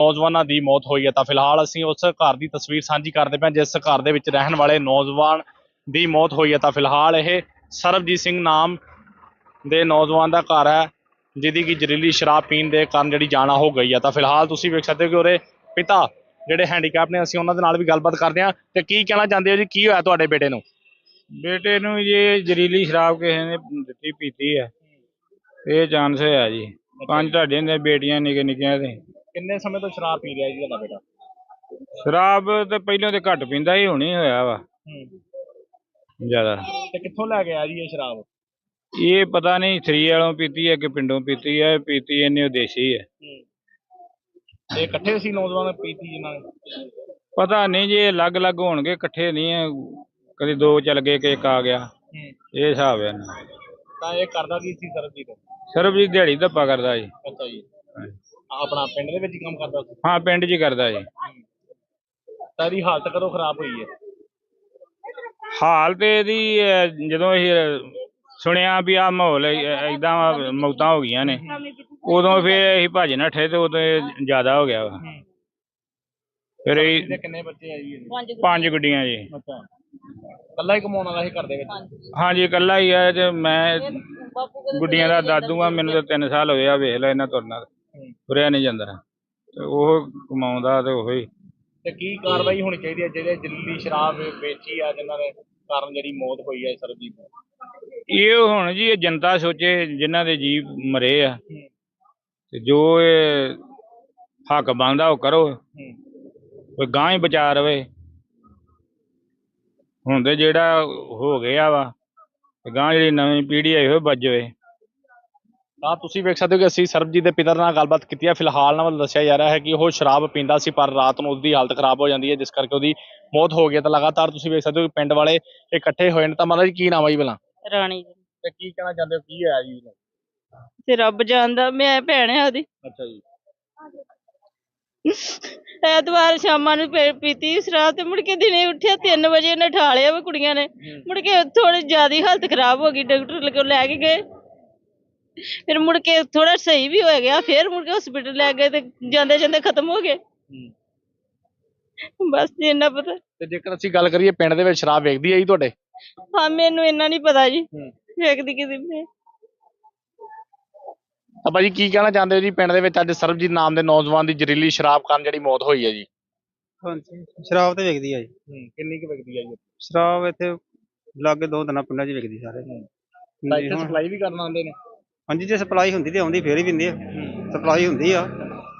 ਨੌਜਵਾਨਾਂ ਦੀ ਮੌਤ ਹੋਈ ਹੈ ਤਾਂ ਫਿਲਹਾਲ ਅਸੀਂ ਉਸ ਘਰ ਦੀ ਤਸਵੀਰ ਸਾਂਝੀ ਕਰਦੇ ਪਏ ਜਿਸ ਘਰ ਦੇ ਵਿੱਚ ਰਹਿਣ ਵਾਲੇ ਨੌਜਵਾਨ ਦੀ ਮੌਤ ਹੋਈ ਹੈ ਤਾਂ ਫਿਲਹਾਲ ਇਹ ਸਰਬਜੀਤ ਸਿੰਘ ਨਾਮ ਦੇ ਨੌਜਵਾਨ ਦਾ ਘਰ ਹੈ, ਜਿਹਦੀ ਕਿ ਜ਼ਹਿਰੀਲੀ ਸ਼ਰਾਬ ਪੀਣ ਦੇ ਕਾਰਨ ਜਿਹੜੀ ਜਾਣਾ ਹੋ ਗਈ ਹੈ ਤਾਂ ਫਿਲਹਾਲ ਤੁਸੀਂ ਵੇਖ ਸਕਦੇ ਹੋ ਕਿ ਉਹਦੇ ਪਿਤਾ ਜਿਹੜੇ ਹੈਂਡੀਕੈਪ ਨੇ, ਅਸੀਂ ਉਹਨਾਂ ਦੇ ਨਾਲ ਵੀ ਗੱਲਬਾਤ ਕਰਦੇ ਹਾਂ। ਤੇ ਕੀ ਕਹਿਣਾ ਚਾਹੁੰਦੇ ਹੋ ਜੀ? ਕੀ ਹੋਇਆ ਤੁਹਾਡੇ ਬੇਟੇ ਨੂੰ? ਬੇਟੇ ਨੂੰ ਇਹ ਜ਼ਹਿਰੀਲੀ ਸ਼ਰਾਬ ਕਿਸੇ ਨੇ ਦਿੱਤੀ, ਪੀਤੀ ਹੈ। ਇਹ ਚਾਂਸ ਹੋਇਆ ਜੀ। ਪੰਜ ਤੁਹਾਡੇ ਨੇ ਬੇਟੀਆਂ ਨਿੱਕੇ ਨਿੱਕੀਆਂ ਦੇ। ਕਿੰਨੇ ਸਮੇਂ ਤੋਂ ਸ਼ਰਾਬ ਪੀ ਰਿਹਾ ਜੀ ਤੁਹਾਡਾ ਬੇਟਾ? ਸ਼ਰਾਬ ਤੇ ਪਹਿਲਾਂ ਤੇ ਘੱਟ ਪੀਂਦਾ ਹੀ ਹੁਣੀ ਹੋਇਆ ਵਾ। ਜ਼ਿਆਦਾ। ਤੇ ਕਿੱਥੋਂ ਲੈ ਕੇ ਆਇਆ ਜੀ ਇਹ ਸ਼ਰਾਬ? ਇਹ ਪਤਾ ਨਹੀਂ ਥਰੀ ਵਾਲੋਂ ਪੀਤੀ ਹੈ ਕਿ ਪਿੰਡੋਂ ਪੀਤੀ ਹੈ? ਪੀਤੀ ਇਹਨੇ ਉਹ ਦੇਸੀ ਹੈ। ਇਹ ਇਕੱਠੇ ਸੀ ਨੌਜਵਾਨ ਪੀਤੀ ਜਿਨ੍ਹਾਂ ਨੇ? ਪਤਾ ਨਹੀਂ ਜੇ ਅਲੱਗ-ਅਲੱਗ ਹੋਣਗੇ ਇਕੱਠੇ ਨਹੀਂ ਹੈ। ਕਦੇ ਦੋ ਚੱਲ ਗਏ ਕਿ ਇੱਕ ਆ ਗਿਆ। ਇਹ ਹਿਸਾਬ ਹੈ। ਇਹਨਾਂ ਦਾ। ਤਾਂ ਇਹ ਕਰਦਾ ਕੀ ਸੀ ਸਰਬਜੀਤ? ਸਰਬਜੀਤ ਦਿਹਾੜੀ ਧੱਪਾ ਕਰਦਾ ਜੀ। ਅੱਛਾ ਜੀ। ਆਪਣਾ ਪਿੰਡ ਦੇ ਵਿੱਚ ਹੀ ਕੰਮ ਕਰਦਾ ਸੀ? ਹਾਂ ਪਿੰਡ 'ਚ ਹੀ ਕਰਦਾ ਜੀ। ਤਾਂ ਇਹਦੀ ਹਾਲਤ ਕਦੋਂ ਖਰਾਬ ਹੋਈ ਹੈ? ਹਾਲ ਤੇ ਇਹਦੀ ਅਹ, ਜਦੋਂ ਇਹ ਸੁਣਿਆ ਵੀ ਆ ਮਾਹੌਲ ਐਦਾਂ ਮੌਤਾਂ ਹੋ ਗਈਆਂ ਨੇ। ਉਦੋਂ ਫਿਰ ਅਸੀਂ ਭੱਜ ਨੱਠੇ ਤੇ ਉਦੋਂ ਇਹ ਜ਼ਿਆਦਾ ਹੋ ਗਿਆ ਵਾ। ਫਿਰ ਇਹ ਕਿੰਨੇ ਬੱਚੇ ਆ ਜੀ? ਇਹਦੇ? ਪੰਜ ਗੁੱਡੀਆਂ ਜੀ। ਅੱਛਾ। ਕੱਲਾ ਹੀ ਕਮਾਉਣ ਵਾਲਾ ਸੀ ਘਰ ਦੇ ਵਿੱਚ? ਹਾਂਜੀ। ਇਕੱਲਾ ਹੀ ਆ ਤੇ ਮੈਂ ਗੁੱਡੀਆਂ ਦਾ ਦਾਦੂ ਆ ਮੈਨੂੰ ਤਾਂ 3 ਸਾਲ ਹੋਏ ਆ ਵੇਖ ਲੈ ਇਹਨਾਂ ਤੁਰਨਾ। ਤੁਰਿਆ ਨਹੀਂ ਜਾਂਦਾ। ਤੇ ਉਹ ਕਮਾਉਂਦਾ ਤੇ ਉਹੀ ਤੇ ਕੀ ਕਾਰਵਾਈ ਹੋਣੀ ਚਾਹੀਦੀ ਹੈ? ਜਿਹੜੇ ਦਿੱਲੀ ਸ਼ਰਾਬ ਵੇਚੀ ਆ ਜਿਨ੍ਹਾਂ ਦੇ ਕਾਰਨ ਜਿਹੜੀ ਮੌਤ ਹੋਈ ਹੈ ਸਰਬਜੀਤ ਦੀ ਇਹ ਹੁਣ ਜੀ ਇਹ ਜਨਤਾ ਸੋਚੇ ਜਿਨ੍ਹਾਂ ਦੇ ਜੀਵ ਮਰੇ ਆ। ਤੇ ਜੋ ਇਹ ਹੱਕ ਬਣਦਾ ਉਹ ਕਰੋ। ਕੋਈ ਗਾਂ ਹੀ ਬਚਾ ਰਵੇ। ਹੁਣ ਤੇ ਜਿਹੜਾ ਹੋ ਗਿਆ ਵਾ ਤੇ ਗਾਂ ਜਿਹੜੀ ਨਵੀਂ ਪੀੜ੍ਹੀ ਆਈ ਹੋਏ ਬਚ ਜਾਵੇ। ਤਾਂ ਤੁਸੀਂ ਵੇਖ ਸਕਦੇ ਹੋ ਕਿ ਅਸੀਂ ਸਰਬਜੀਤ ਦੇ ਪਿਤਾ ਨਾਲ ਗੱਲਬਾਤ ਕੀਤੀ ਹੈ। ਫਿਲਹਾਲ ਨਾਲ ਦੱਸਿਆ ਜਾ ਰਿਹਾ ਹੈ ਕਿ ਉਹ ਸ਼ਰਾਬ ਪੀਂਦਾ ਸੀ ਪਰ ਰਾਤ ਨੂੰ ਉਹਦੀ ਹਾਲਤ ਖਰਾਬ ਹੋ ਜਾਂਦੀ ਹੈ ਜਿਸ ਕਰਕੇ ਉਹਦੀ ਮੌਤ ਹੋ ਗਈ ਹੈ। ਤਾਂ ਲਗਾਤਾਰ ਤੁਸੀਂ ਵੇਖ ਸਕਦੇ ਹੋ ਕਿ ਪਿੰਡ ਵਾਲੇ ਇਕੱਠੇ ਹੋਏ ਨੇ। ਤਾਂ ਮਤਲਬ ਜੀ ਕੀ ਨਾਮ ਹੈ ਜੀ ਭਲਾ ਰਾਣੀ ਜੀ। ਤੇ ਕੀ ਕਹਿਣਾ ਚਾਹੁੰਦੇ ਹੋ? ਕੀ ਹੋਇਆ ਜੀ? ਤੇ ਰੱਬ ਜਾਣਦਾ ਮੈਂ ਭੈਣ ਆ ਉਹਦੀ। ਅੱਛਾ ਜੀ। ਐਤਵਾਰ ਸ਼ਾਮਾਂ ਨੂੰ ਪੀਤੀ ਸ਼ਰਾਬ ਤੇ ਮੁੜ ਕੇ ਦਿਨੇ ਉੱਠਿਆ 3 ਵਜੇ ਉਹਨੇ ਠਾ ਲਿਆ ਵਾ ਕੁੜੀਆਂ ਨੇ। ਮੁੜ ਕੇ ਥੋੜੀ ਜ਼ਿਆਦੀ ਹਾਲਤ ਖਰਾਬ ਹੋ ਗਈ। ਡਾਕਟਰ ਕੋਲ ਲੈ ਕੇ ਗਏ। ਫਿਰ ਮੁੜ ਕੇ ਥੋੜਾ ਸਹੀ ਵੀ ਹੋ ਗਿਆ ਫਿਰ ਮੁੜ ਕੇ ਹਸਪੀਟਲ ਲੈ ਗਏ ਤੇ ਜਾਂਦੇ ਜਾਂਦੇ ਖਤਮ ਹੋ ਗਏ। ਬਸ ਜੀ ਇੰਨਾ ਪਤਾ। ਤੇ ਜੇਕਰ ਅਸੀਂ ਗੱਲ ਕਰੀਏ ਪਿੰਡ ਦੇ ਵਿੱਚ ਸ਼ਰਾਬ ਵੇਚਦੀ ਹੈ ਜੀ ਤੁਹਾਡੇ? ਹਾਂ ਮੈਨੂੰ ਇੰਨਾ ਨਹੀਂ ਪਤਾ ਜੀ। ਹੂੰ। ਵੇਖਦੀ ਕਿਸੇ ਮੈਂ ਤਾਂ ਭਾਜੀ ਕੀ ਕਹਿਣਾ ਚਾਹੁੰਦੇ ਹੋ ਜੀ ਪਿੰਡ ਦੇ ਵਿੱਚ ਅੱਜ ਸਰਬਜੀਤ ਨਾਮ ਦੇ ਨੌਜਵਾਨ ਦੀ ਜ਼ਹਿਰੀਲੀ ਸ਼ਰਾਬ ਕਾਰਨ ਜਿਹੜੀ ਮੌਤ ਹੋਈ ਹੈ ਜੀ? ਹਾਂਜੀ ਸ਼ਰਾਬ ਤੇ ਵਿਕਦੀ ਆ ਜੀ। ਕਿੰਨੀ ਕੁ ਵਿਕਦੀ ਹੈ ਜੀ? ਸ਼ਰਾਬ ਇੱਥੇ ਲਾਗੇ ਦੋ ਦਿਨਾਂ ਪਿੰਡਾਂ 'ਚ ਵਿਕਦੀ ਸਾਰੇ। ਤਾਂ ਇੱਥੇ ਸਪਲਾਈ ਵੀ ਕਰਨ ਆਉਂਦੇ ਨੇ? ਹਾਂਜੀ ਜੇ ਸਪਲਾਈ ਹੁੰਦੀ ਤੇ ਆਉਂਦੀ ਫੇਰ ਹੀ ਪਿੰਦੇ ਆ। ਸਪਲਾਈ ਹੁੰਦੀ ਆ।